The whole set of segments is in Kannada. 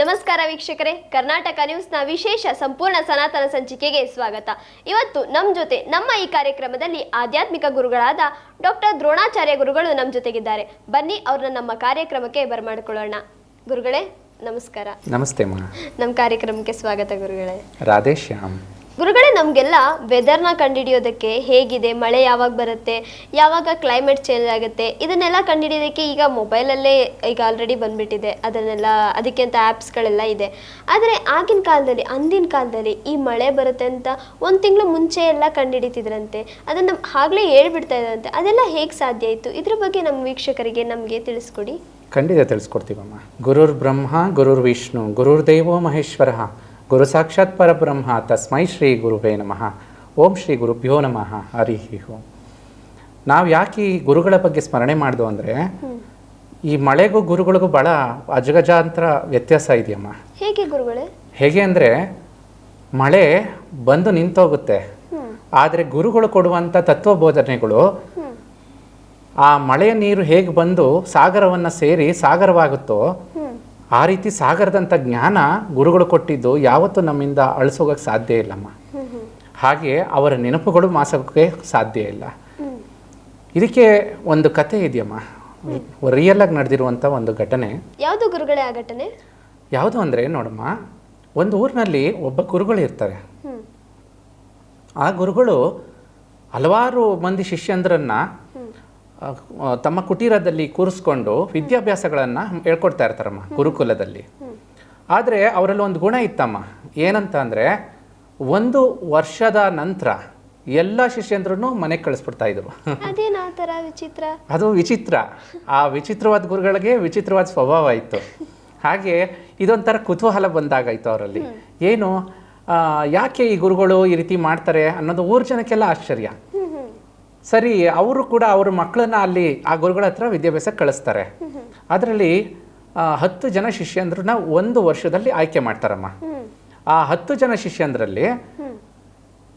ನಮಸ್ಕಾರ ವೀಕ್ಷಕರೇ ಕರ್ನಾಟಕ ನ್ಯೂಸ್ನ ವಿಶೇಷ ಸಂಪೂರ್ಣ ಸನಾತನ ಸಂಚಿಕೆಗೆ ಸ್ವಾಗತ. ಇವತ್ತು ನಮ್ಮ ಜೊತೆ ನಮ್ಮ ಈ ಕಾರ್ಯಕ್ರಮದಲ್ಲಿ ಆಧ್ಯಾತ್ಮಿಕ ಗುರುಗಳಾದ ಡಾಕ್ಟರ್ ದ್ರೋಣಾಚಾರ್ಯ ಗುರುಗಳು ನಮ್ಮ ಜೊತೆಗಿದ್ದಾರೆ. ಬನ್ನಿ ಅವ್ರನ್ನ ನಮ್ಮ ಕಾರ್ಯಕ್ರಮಕ್ಕೆ ಬರಮಾಡಿಕೊಳ್ಳೋಣ. ಗುರುಗಳೇ ನಮಸ್ಕಾರ. ನಮಸ್ತೆ ನಮ್ಮ ಕಾರ್ಯಕ್ರಮಕ್ಕೆ ಸ್ವಾಗತ ಗುರುಗಳೇ. ರಾಧೇಶ್ಯಾಮ್ ಗುರುಗಳೇ, ನಮಗೆಲ್ಲ ವೆದರ್ನ ಕಂಡುಹಿಡಿಯೋದಕ್ಕೆ ಹೇಗಿದೆ? ಮಳೆ ಯಾವಾಗ ಬರುತ್ತೆ? ಯಾವಾಗ ಕ್ಲೈಮೇಟ್ ಚೇಂಜ್ ಆಗುತ್ತೆ? ಇದನ್ನೆಲ್ಲ ಕಂಡುಹಿಡಿಯೋದಕ್ಕೆ ಈಗ ಮೊಬೈಲಲ್ಲೇ ಈಗ ಆಲ್ರೆಡಿ ಬಂದ್ಬಿಟ್ಟಿದೆ. ಅದನ್ನೆಲ್ಲ, ಅದಕ್ಕೆ ಅಂತ ಆ್ಯಪ್ಸ್ಗಳೆಲ್ಲ ಇದೆ. ಆದರೆ ಆಗಿನ ಕಾಲದಲ್ಲಿ, ಅಂದಿನ ಕಾಲದಲ್ಲಿ ಈ ಮಳೆ ಬರುತ್ತೆ ಅಂತ ಒಂದು ತಿಂಗಳು ಮುಂಚೆ ಎಲ್ಲ ಕಂಡುಹಿಡಿತಿದ್ರಂತೆ ಅದನ್ನು ಆಗಲೇ ಹೇಳ್ಬಿಡ್ತಾ ಇದ್ರಂತೆ. ಅದೆಲ್ಲ ಹೇಗೆ ಸಾಧ್ಯ ಇತ್ತು ಇದ್ರ ಬಗ್ಗೆ ನಮ್ಮ ವೀಕ್ಷಕರಿಗೆ ನಮಗೆ ತಿಳಿಸ್ಕೊಡಿ. ಖಂಡಿತ ತಿಳಿಸ್ಕೊಡ್ತೀವಮ್ಮ. ಗುರುರ್ ಬ್ರಹ್ಮ, ಗುರುರ್ ವಿಷ್ಣು, ಗುರುರ್ ದೇವೋ ಮಹೇಶ್ವರ. ಗುರು ಸಾಕ್ಷಾತ್ ಪರಬ್ರಹ್ಮ. ತಸ್ಮೈ ಶ್ರೀ ಗುರುವೇ ನಮಃ. ಓಂ ಶ್ರೀ ಗುರುಭ್ಯೋ ನಮಃ. ಹರಿ ಓಂ ನಾವು ಯಾಕೆ ಈ ಗುರುಗಳ ಬಗ್ಗೆ ಸ್ಮರಣೆ ಮಾಡ್ದು ಅಂದರೆ ಈ ಮಳೆಗೂ ಗುರುಗಳಿಗೂ ಭಾಳ ಅಜಗಜಾಂತರ ವ್ಯತ್ಯಾಸ ಇದೆಯಮ್ಮ. ಹೇಗೆ ಗುರುಗಳೇ? ಹೇಗೆ ಅಂದರೆ ಮಳೆ ಬಂದು ನಿಂತೋಗುತ್ತೆ. ಆದರೆ ಗುರುಗಳು ಕೊಡುವಂಥ ತತ್ವಬೋಧನೆಗಳು ಆ ಮಳೆಯ ನೀರು ಹೇಗೆ ಬಂದು ಸಾಗರವನ್ನು ಸೇರಿ ಸಾಗರವಾಗುತ್ತೋ ಆ ರೀತಿ ಸಾಗರದಂಥ ಜ್ಞಾನ ಗುರುಗಳು ಕೊಟ್ಟಿದ್ದು ಯಾವತ್ತೂ ನಮ್ಮಿಂದ ಅಳಿಸೋಗಕ್ಕೆ ಸಾಧ್ಯ ಇಲ್ಲಮ್ಮ. ಹಾಗೆ ಅವರ ನೆನಪುಗಳು ಮಾಸಕ್ಕೆ ಸಾಧ್ಯ ಇಲ್ಲ. ಇದಕ್ಕೆ ಒಂದು ಕತೆ ಇದೆಯಮ್ಮ. ರಿಯಲ್ ಆಗಿ ನಡೆದಿರುವಂಥ ಒಂದು ಘಟನೆ. ಯಾವುದು ಗುರುಗಳೇ ಆ ಘಟನೆ? ಯಾವುದು ಅಂದರೆ ನೋಡಮ್ಮ ಒಂದು ಊರಿನಲ್ಲಿ ಒಬ್ಬ ಗುರುಗಳು ಇರ್ತಾರೆ. ಆ ಗುರುಗಳು ಹಲವಾರು ಮಂದಿ ಶಿಷ್ಯಂದ್ರನ್ನ ತಮ್ಮ ಕುಟೀರದಲ್ಲಿ ಕೂರಿಸ್ಕೊಂಡು ವಿದ್ಯಾಭ್ಯಾಸಗಳನ್ನು ಹೇಳ್ಕೊಡ್ತಾ ಇರ್ತಾರಮ್ಮ ಗುರುಕುಲದಲ್ಲಿ. ಆದರೆ ಅವರಲ್ಲಿ ಒಂದು ಗುಣ ಇತ್ತಮ್ಮ ಏನಂತ ಅಂದರೆ ಒಂದು ವರ್ಷದ ನಂತರ ಎಲ್ಲ ಶಿಷ್ಯಂದ್ರೂ ಮನೆಗೆ ಕಳಿಸ್ಬಿಡ್ತಾ ಇದ್ರು. ವಿಚಿತ್ರ? ಅದು ವಿಚಿತ್ರ. ಆ ವಿಚಿತ್ರವಾದ ಗುರುಗಳಿಗೆ ವಿಚಿತ್ರವಾದ ಸ್ವಭಾವ ಇತ್ತು. ಹಾಗೆ ಇದೊಂಥರ ಕುತೂಹಲ ಬಂದಾಗಾಯ್ತು ಅವರಲ್ಲಿ. ಏನು ಯಾಕೆ ಈ ಗುರುಗಳು ಈ ರೀತಿ ಮಾಡ್ತಾರೆ ಅನ್ನೋದು ಊರು ಜನಕ್ಕೆಲ್ಲ ಆಶ್ಚರ್ಯ. ಸರಿ, ಅವರು ಕೂಡ ಅವ್ರ ಮಕ್ಕಳನ್ನ ಅಲ್ಲಿ ಆ ಗುರುಗಳ ಹತ್ರ ವಿದ್ಯಾಭ್ಯಾಸ ಕಳಿಸ್ತಾರೆ. ಅದರಲ್ಲಿ ಹತ್ತು ಜನ ಶಿಷ್ಯಂದ್ರನ್ನ ಒಂದು ವರ್ಷದಲ್ಲಿ ಆಯ್ಕೆ ಮಾಡ್ತಾರಮ್ಮ. ಆ ಹತ್ತು ಜನ ಶಿಷ್ಯಂದ್ರಲ್ಲಿ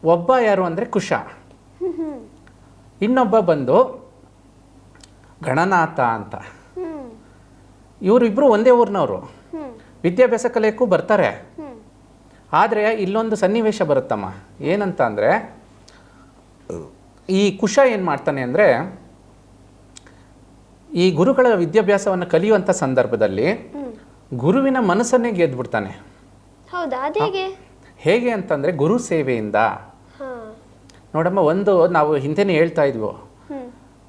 ಒಬ್ಬ ಯಾರು ಅಂದರೆ ಕುಶ. ಇನ್ನೊಬ್ಬ ಬಂದು ಗಣನಾಥ ಅಂತ. ಇವರಿಬ್ಬರು ಒಂದೇ ಊರಿನವರು. ವಿದ್ಯಾಭ್ಯಾಸ ಕಲಿಯೋಕ್ಕೂ ಬರ್ತಾರೆ. ಆದರೆ ಇಲ್ಲೊಂದು ಸನ್ನಿವೇಶ ಬರುತ್ತಮ್ಮ. ಏನಂತ ಅಂದರೆ ಈ ಕುಶ ಏನು ಮಾಡ್ತಾನೆ ಅಂದರೆ ಈ ಗುರುಗಳ ವಿದ್ಯಾಭ್ಯಾಸವನ್ನು ಕಲಿಯುವಂಥ ಸಂದರ್ಭದಲ್ಲಿ ಗುರುವಿನ ಮನಸ್ಸನ್ನೇ ಗೆದ್ಬಿಡ್ತಾನೆ. ಹೇಗೆ? ಅಂತಂದರೆ ಗುರು ಸೇವೆಯಿಂದ. ನೋಡಮ್ಮ ಒಂದು ನಾವು ಹಿಂದೆನೇ ಹೇಳ್ತಾ ಇದ್ವು.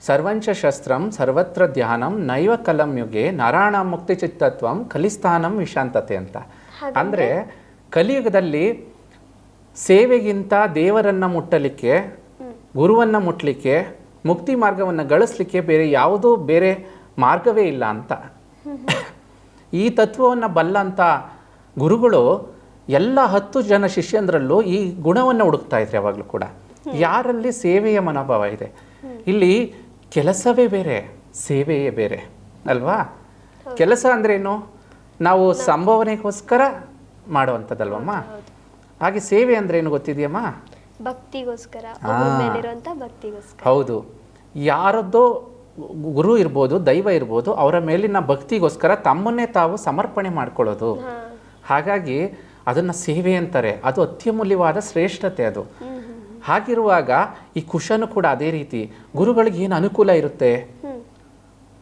ಸರ್ವಂಚ ಶಸ್ತ್ರಂ ಸರ್ವತ್ರ ಧ್ಯಾನಂ ನೈವ ಕಲಂ ಯುಗೆ ನಾರಾಯಣ ಮುಕ್ತಿ ಚಿತ್ತತ್ವಂ ಕಲಿಸ್ಥಾನಂ ವಿಶಾಂತತೆ ಅಂತ. ಅಂದರೆ ಕಲಿಯುಗದಲ್ಲಿ ಸೇವೆಗಿಂತ ದೇವರನ್ನ ಮುಟ್ಟಲಿಕ್ಕೆ ಗುರುವನ್ನ ಮುಟ್ಟಲಿಕ್ಕೆ ಮುಕ್ತಿ ಮಾರ್ಗವನ್ನು ಗಳಿಸ್ಲಿಕ್ಕೆ ಬೇರೆ ಯಾವುದೂ ಬೇರೆ ಮಾರ್ಗವೇ ಇಲ್ಲ ಅಂತ. ಈ ತತ್ವವನ್ನು ಬಲ್ಲಂಥ ಗುರುಗಳು ಎಲ್ಲ ಹತ್ತು ಜನ ಶಿಷ್ಯಂದ್ರಲ್ಲೂ ಈ ಗುಣವನ್ನು ಹುಡುಕ್ತಾ ಇದ್ರೆ ಯಾವಾಗಲೂ ಕೂಡ. ಯಾರಲ್ಲಿ ಸೇವೆಯ ಮನೋಭಾವ ಇದೆ. ಇಲ್ಲಿ ಕೆಲಸವೇ ಬೇರೆ, ಸೇವೆಯೇ ಬೇರೆ, ಅಲ್ವಾ? ಕೆಲಸ ಅಂದ್ರೇನು ನಾವು ಸಂಭಾವನೆಗೋಸ್ಕರ ಮಾಡುವಂಥದ್ದಲ್ವಮ್ಮ? ಹಾಗೆ ಸೇವೆ ಅಂದ್ರೆ ಏನು ಗೊತ್ತಿದೆಯಮ್ಮ? ಭಕ್ತಿಗೋಸ್ಕರ ಮೇಲಿರುವಂತ ಭಕ್ತಿಗೋಸ್ಕರ. ಹೌದು. ಯಾರದ್ದೋ ಗುರು ಇರ್ಬೋದು ದೈವ ಇರ್ಬೋದು ಅವರ ಮೇಲಿನ ಭಕ್ತಿಗೋಸ್ಕರ ತಮ್ಮನ್ನೇ ತಾವು ಸಮರ್ಪಣೆ ಮಾಡ್ಕೊಳ್ಳೋದು. ಹಾ. ಹಾಗಾಗಿ ಅದನ್ನ ಸೇವೆ ಅಂತಾರೆ. ಅದು ಅತ್ಯಮೂಲ್ಯವಾದ ಶ್ರೇಷ್ಠತೆ ಅದು. ಹಾಗಿರುವಾಗ ಈ ಕುಶನು ಕೂಡ ಅದೇ ರೀತಿ ಗುರುಗಳಿಗೆ ಏನು ಅನುಕೂಲ ಇರುತ್ತೆ? ಹ್ಮ್.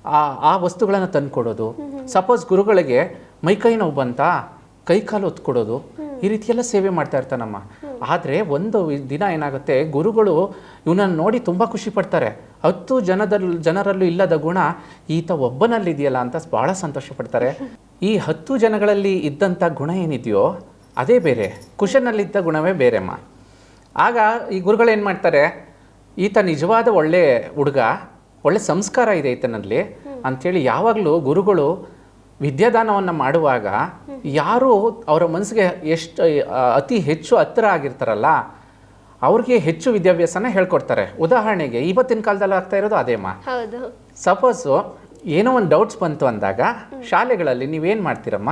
ಆ ಆ ವಸ್ತುಗಳನ್ನು ತಂದುಕೊಡೋದು. ಸಪೋಸ್ ಗುರುಗಳಿಗೆ ಮೈಕೈ ನೋವು ಬಂತಾ ಕೈ ಕಾಲು ಒತ್ಕೊಡೋದು ಈ ರೀತಿಯೆಲ್ಲ ಎಲ್ಲ ಸೇವೆ ಮಾಡ್ತಾ ಇರ್ತಾನಮ್ಮ. ಆದರೆ ಒಂದು ದಿನ ಏನಾಗುತ್ತೆ ಗುರುಗಳು ಇವನನ್ನು ನೋಡಿ ತುಂಬ ಖುಷಿ ಪಡ್ತಾರೆ. ಹತ್ತು ಜನದಲ್ಲಿ ಜನರಲ್ಲೂ ಇಲ್ಲದ ಗುಣ ಈತ ಒಬ್ಬನಲ್ಲಿದೆಯಲ್ಲ ಅಂತ ಭಾಳ ಸಂತೋಷ ಪಡ್ತಾರೆ. ಈ ಹತ್ತು ಜನಗಳಲ್ಲಿ ಇದ್ದಂಥ ಗುಣ ಏನಿದೆಯೋ ಅದೇ ಬೇರೆ. ಕುಶನಲ್ಲಿದ್ದ ಗುಣವೇ ಬೇರೆಮ್ಮ. ಆಗ ಈ ಗುರುಗಳು ಏನು ಮಾಡ್ತಾರೆ ಈತ ನಿಜವಾದ ಒಳ್ಳೆ ಹುಡುಗ ಒಳ್ಳೆ ಸಂಸ್ಕಾರ ಇದೆ ಈತನಲ್ಲಿ ಅಂಥೇಳಿ ಯಾವಾಗಲೂ ಗುರುಗಳು ವಿದ್ಯಾದಾನವನ್ನು ಮಾಡುವಾಗ ಯಾರು ಅವರ ಮನಸ್ಸಿಗೆ ಎಷ್ಟು ಅತಿ ಹೆಚ್ಚು ಹತ್ತಿರ ಆಗಿರ್ತಾರಲ್ಲ ಅವ್ರಿಗೆ ಹೆಚ್ಚು ವಿದ್ಯಾಭ್ಯಾಸನ ಹೇಳ್ಕೊಡ್ತಾರೆ. ಉದಾಹರಣೆಗೆ ಇವತ್ತಿನ ಕಾಲದಲ್ಲಿ ಆಗ್ತಾ ಇರೋದು ಅದೇಮ್ಮ ಸಪೋಸು ಏನೋ ಒಂದು ಡೌಟ್ಸ್ ಬಂತು ಅಂದಾಗ ಶಾಲೆಗಳಲ್ಲಿ ನೀವೇನು ಮಾಡ್ತೀರಮ್ಮ?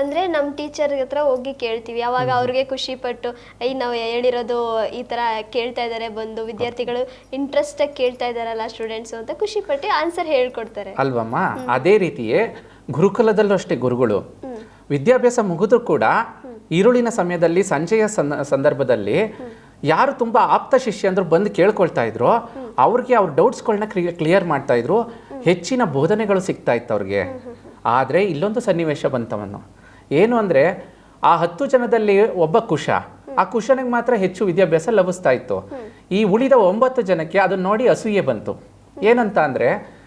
ಅಂದ್ರೆ ನಮ್ಮ ಟೀಚರ್ ಹತ್ರ ಹೋಗಿ ಕೇಳ್ತೀವಿ. ಅವಾಗ ಅವ್ರಿಗೆ ಖುಷಿ ಪಟ್ಟು ಐ ನಾವು ಹೇಳಿರೋದು ಈ ತರ ಕೇಳ್ತಾ ಇದ್ದಾರೆ ಬಂದು ವಿದ್ಯಾರ್ಥಿಗಳು ಇಂಟ್ರೆಸ್ಟಾಗಿ ಕೇಳ್ತಾ ಇದ್ದಾರಲ್ಲ ಸ್ಟೂಡೆಂಟ್ಸ್ ಅಂತ ಖುಷಿ ಪಟ್ಟು ಆನ್ಸರ್ ಹೇಳ್ಕೊಡ್ತಾರೆ. ಅಲ್ವಮ್ಮ? ಅದೇ ರೀತಿಯೇ ಗುರುಕುಲದಲ್ಲೂ ಅಷ್ಟೇ ಗುರುಗಳು. ವಿದ್ಯಾಭ್ಯಾಸ ಮುಗಿದ್ರು ಕೂಡ ಈರುಳಿನ ಸಮಯದಲ್ಲಿ, ಸಂಜೆಯ ಸಂದ- ಸಂದರ್ಭದಲ್ಲಿ ಯಾರು ತುಂಬ ಆಪ್ತ ಶಿಷ್ಯ ಶಿಷ್ಯಂದ್ರು ಬಂದು ಕೇಳ್ಕೊಳ್ತಾ ಇದ್ರು. ಅವ್ರಿಗೆ ಅವ್ರ ಡೌಟ್ಸ್ಗಳನ್ನ ಕ್ಲಿಯರ್ ಮಾಡ್ತಾ ಇದ್ರು. ಹೆಚ್ಚಿನ ಬೋಧನೆಗಳು ಸಿಗ್ತಾ ಇತ್ತು ಅವ್ರಿಗೆ. ಆದರೆ ಇಲ್ಲೊಂದು ಸನ್ನಿವೇಶ ಬಂತವನು. ಏನು ಅಂದರೆ ಆ ಹತ್ತು ಜನದಲ್ಲಿ ಒಬ್ಬ ಕುಶ, ಆ ಕುಶನಿಗೆ ಮಾತ್ರ ಹೆಚ್ಚು ವಿದ್ಯಾಭ್ಯಾಸ ಲಭಿಸ್ತಾ ಇತ್ತು. ಈ ಉಳಿದ ಒಂಬತ್ತು ಜನಕ್ಕೆ ಅದನ್ನ ನೋಡಿ ಅಸೂಯೆ ಬಂತು. ಏನಂತ ಅಂದರೆ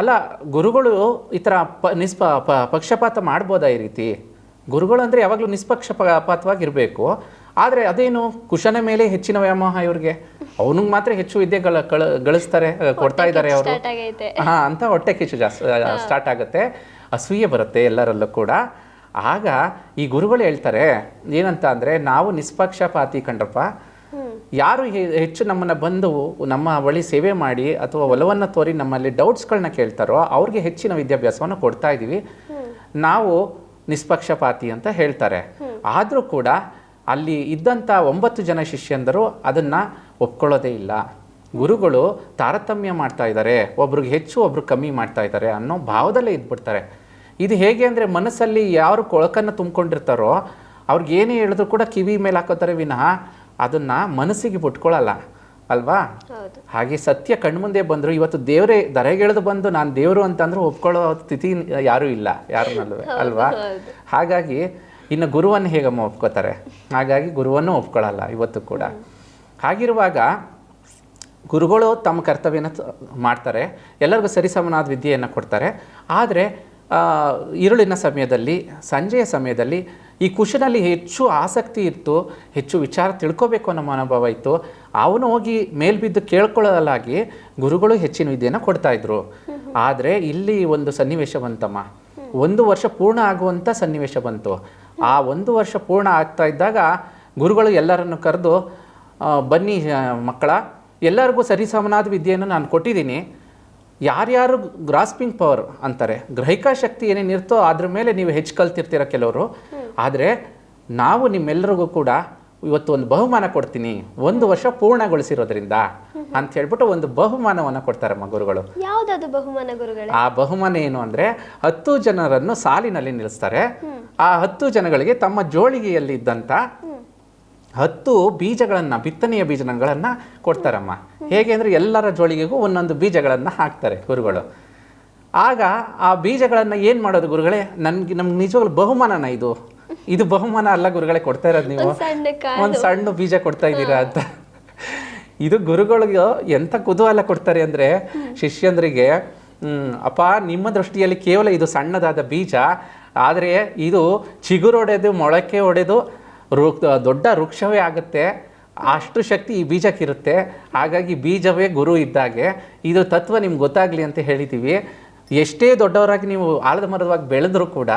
ಅಲ್ಲ ಗುರುಗಳು ಈ ಥರ ಪ ನಿಸ್ಪ ಪ ಪಕ್ಷಪಾತ ಮಾಡ್ಬೋದಾ ಈ ರೀತಿ? ಗುರುಗಳು ಅಂದರೆ ಯಾವಾಗಲೂ ನಿಷ್ಪಕ್ಷಪಾತವಾಗಿರಬೇಕು. ಆದರೆ ಅದೇನು ಕುಶನ ಮೇಲೆ ಹೆಚ್ಚಿನ ವ್ಯಾಮೋಹ ಇವ್ರಿಗೆ? ಅವನಿಗೆ ಮಾತ್ರ ಹೆಚ್ಚು ವಿದ್ಯೆ ಗಳ ಕಳ ಗಳಿಸ್ತಾರೆ ಕೊಡ್ತಾ ಇದ್ದಾರೆ ಅವರು. ಹಾಂ ಹಾ ಅಂತ ಹೊಟ್ಟೆ ಕಿಚ್ಚು ಜಾಸ್ತಿ ಸ್ಟಾರ್ಟ್ ಆಗುತ್ತೆ. ಅಸೂಯೆ ಬರುತ್ತೆ ಎಲ್ಲರಲ್ಲೂ ಕೂಡ. ಆಗ ಈ ಗುರುಗಳು ಹೇಳ್ತಾರೆ ಏನಂತ ಅಂದರೆ ನಾವು ನಿಷ್ಪಕ್ಷಪಾತಿ ಕಂಡ್ರಪ್ಪ ಯಾರು ಹೆಚ್ಚು ನಮ್ಮನ್ನು ಬಂದು ನಮ್ಮ ಬಳಿ ಸೇವೆ ಮಾಡಿ ಅಥವಾ ಒಲವನ್ನು ತೋರಿ ನಮ್ಮಲ್ಲಿ ಡೌಟ್ಸ್ಗಳನ್ನ ಕೇಳ್ತಾರೋ ಅವ್ರಿಗೆ ಹೆಚ್ಚಿನ ವಿದ್ಯಾಭ್ಯಾಸವನ್ನು ಕೊಡ್ತಾ ಇದ್ದೀವಿ ನಾವು ನಿಷ್ಪಕ್ಷಪಾತಿ ಅಂತ ಹೇಳ್ತಾರೆ. ಆದರೂ ಕೂಡ ಅಲ್ಲಿ ಇದ್ದಂಥ ಒಂಬತ್ತು ಜನ ಶಿಷ್ಯಂದರು ಅದನ್ನು ಒಪ್ಕೊಳ್ಳೋದೇ ಇಲ್ಲ. ಗುರುಗಳು ತಾರತಮ್ಯ ಮಾಡ್ತಾ ಇದ್ದಾರೆ ಒಬ್ರಿಗೆ ಹೆಚ್ಚು ಒಬ್ರು ಕಮ್ಮಿ ಮಾಡ್ತಾ ಇದ್ದಾರೆ ಅನ್ನೋ ಭಾವದಲ್ಲೇ ಇದ್ಬಿಡ್ತಾರೆ. ಇದು ಹೇಗೆ ಅಂದರೆ ಮನಸ್ಸಲ್ಲಿ ಯಾರು ಕೊಳಕನ್ನು ತುಂಬಿಕೊಂಡಿರ್ತಾರೋ ಅವ್ರಿಗೆ ಏನೇ ಹೇಳಿದ್ರು ಕೂಡ ಕಿವಿ ಮೇಲೆ ಹಾಕೋತಾರೆ ವಿನಃ ಅದನ್ನು ಮನಸ್ಸಿಗೆ ಬಿಟ್ಕೊಳ್ಳಲ್ಲ ಅಲ್ವಾ? ಹಾಗೆ ಸತ್ಯ ಕಣ್ಮುಂದೆ ಬಂದರು ಇವತ್ತು ದೇವರೇ ದರೆಗೆಳೆದು ಬಂದು ನಾನು ದೇವರು ಅಂತಂದ್ರೆ ಒಪ್ಕೊಳ್ಳೋ ಸ್ಥಿತಿ ಯಾರೂ ಇಲ್ಲ ಯಾರನ್ನಲ್ವೇ ಅಲ್ವಾ. ಹಾಗಾಗಿ ಇನ್ನು ಗುರುವನ್ನು ಹೇಗಮ್ಮ ಒಪ್ಕೋತಾರೆ? ಹಾಗಾಗಿ ಗುರುವನ್ನು ಒಪ್ಕೊಳ್ಳಲ್ಲ ಇವತ್ತು ಕೂಡ. ಹಾಗಿರುವಾಗ ಗುರುಗಳು ತಮ್ಮ ಕರ್ತವ್ಯನ ಮಾಡ್ತಾರೆ ಎಲ್ಲರಿಗೂ ಸರಿಸಮನಾದ ವಿದ್ಯೆಯನ್ನು ಕೊಡ್ತಾರೆ. ಆದರೆ ಇರುಳಿನ ಸಮಯದಲ್ಲಿ ಸಂಜೆಯ ಸಮಯದಲ್ಲಿ ಈ ಕುಶನಲ್ಲಿ ಹೆಚ್ಚು ಆಸಕ್ತಿ ಇತ್ತು ಹೆಚ್ಚು ವಿಚಾರ ತಿಳ್ಕೋಬೇಕು ಅನ್ನೋ ಮನೋಭಾವ ಇತ್ತು. ಅವನು ಹೋಗಿ ಮೇಲ್ಬಿದ್ದು ಕೇಳ್ಕೊಳ್ಳಲಾಗಿ ಗುರುಗಳು ಹೆಚ್ಚಿನ ವಿದ್ಯೆಯನ್ನು ಕೊಡ್ತಾ ಇದ್ರು. ಆದರೆ ಇಲ್ಲಿ ಒಂದು ಸನ್ನಿವೇಶ ಬಂತಮ್ಮ. ಒಂದು ವರ್ಷ ಪೂರ್ಣ ಆಗುವಂಥ ಸನ್ನಿವೇಶ ಬಂತು. ಆ ಒಂದು ವರ್ಷ ಪೂರ್ಣ ಆಗ್ತಾ ಇದ್ದಾಗ ಗುರುಗಳು ಎಲ್ಲರನ್ನು ಕರೆದು ಬನ್ನಿ ಮಕ್ಕಳ ಎಲ್ಲರಿಗೂ ಸರಿಸಮನಾದ ವಿದ್ಯೆಯನ್ನು ನಾನು ಕೊಟ್ಟಿದ್ದೀನಿ. ಯಾರ್ಯಾರು ಗ್ರಾಸ್ಪಿಂಗ್ ಪವರ್ ಅಂತಾರೆ ಗ್ರಹಿಕಾ ಶಕ್ತಿ ಏನೇನಿರ್ತೋ ಅದ್ರ ಮೇಲೆ ನೀವು ಹೆಚ್ಚು ಕಲ್ತಿರ್ತೀರ ಕೆಲವರು. ಆದರೆ ನಾವು ನಿಮ್ಮೆಲ್ಲರಿಗೂ ಕೂಡ ಇವತ್ತು ಒಂದು ಬಹುಮಾನ ಕೊಡ್ತೀನಿ. ಒಂದು ವರ್ಷ ಪೂರ್ಣಗೊಳಿಸಿರೋದ್ರಿಂದ ಅಂತ ಹೇಳ್ಬಿಟ್ಟು ಒಂದು ಬಹುಮಾನವನ್ನು ಕೊಡ್ತಾರಮ್ಮ ಗುರುಗಳು. ಯಾವ್ದಾದ್ರು ಬಹುಮಾನ ಗುರುಗಳು? ಆ ಬಹುಮಾನ ಏನು ಅಂದ್ರೆ ಹತ್ತು ಜನರನ್ನು ಸಾಲಿನಲ್ಲಿ ನಿಲ್ಲಿಸ್ತಾರೆ. ಆ ಹತ್ತು ಜನಗಳಿಗೆ ತಮ್ಮ ಜೋಳಿಗೆಯಲ್ಲಿ ಇದ್ದಂತ ಹತ್ತು ಬೀಜಗಳನ್ನು ಬಿತ್ತನೆಯ ಬೀಜಗಳನ್ನು ಕೊಡ್ತಾರಮ್ಮ. ಹೇಗೆ ಅಂದರೆ ಎಲ್ಲರ ಜೋಳಿಗೆಗೂ ಒಂದೊಂದು ಬೀಜಗಳನ್ನು ಹಾಕ್ತಾರೆ ಗುರುಗಳು. ಆಗ ಆ ಬೀಜಗಳನ್ನು ಏನು ಮಾಡೋದು ಗುರುಗಳೇ? ನನಗೆ ನಮ್ಗೆ ನಿಜವಾಗ್ಲೂ ಬಹುಮಾನನ ಇದು. ಇದು ಬಹುಮಾನ ಅಲ್ಲ ಗುರುಗಳೇ ಕೊಡ್ತಾ ಇರೋದು ನೀವು. ಒಂದ್ ಸಣ್ಣ ಬೀಜ ಕೊಡ್ತಾ ಇದ್ದೀರಾ ಅಂತ. ಇದು ಗುರುಗಳಿಗೆ ಎಂಥ ಕುತೂಹಲ ಕೊಡ್ತಾರೆ ಅಂದರೆ ಶಿಷ್ಯಂದ್ರಿಗೆ ಹ್ಮ್, ಅಪ್ಪ ನಿಮ್ಮ ದೃಷ್ಟಿಯಲ್ಲಿ ಕೇವಲ ಇದು ಸಣ್ಣದಾದ ಬೀಜ ಆದರೆ ಇದು ಚಿಗುರೊಡೆದು ಮೊಳಕೆ ಒಡೆದು ರು ದೊಡ್ಡ ವೃಕ್ಷವೇ ಆಗುತ್ತೆ. ಅಷ್ಟು ಶಕ್ತಿ ಈ ಬೀಜಕ್ಕಿರುತ್ತೆ. ಹಾಗಾಗಿ ಬೀಜವೇ ಗುರು ಇದ್ದಾಗೆ. ಇದು ತತ್ವ ನಿಮ್ಗೆ ಗೊತ್ತಾಗಲಿ ಅಂತ ಹೇಳಿದ್ದೀವಿ ಎಷ್ಟೇ ದೊಡ್ಡವರಾಗಿ ನೀವು ಆಲದ ಮರದವಾಗಿ ಬೆಳೆದರೂ ಕೂಡ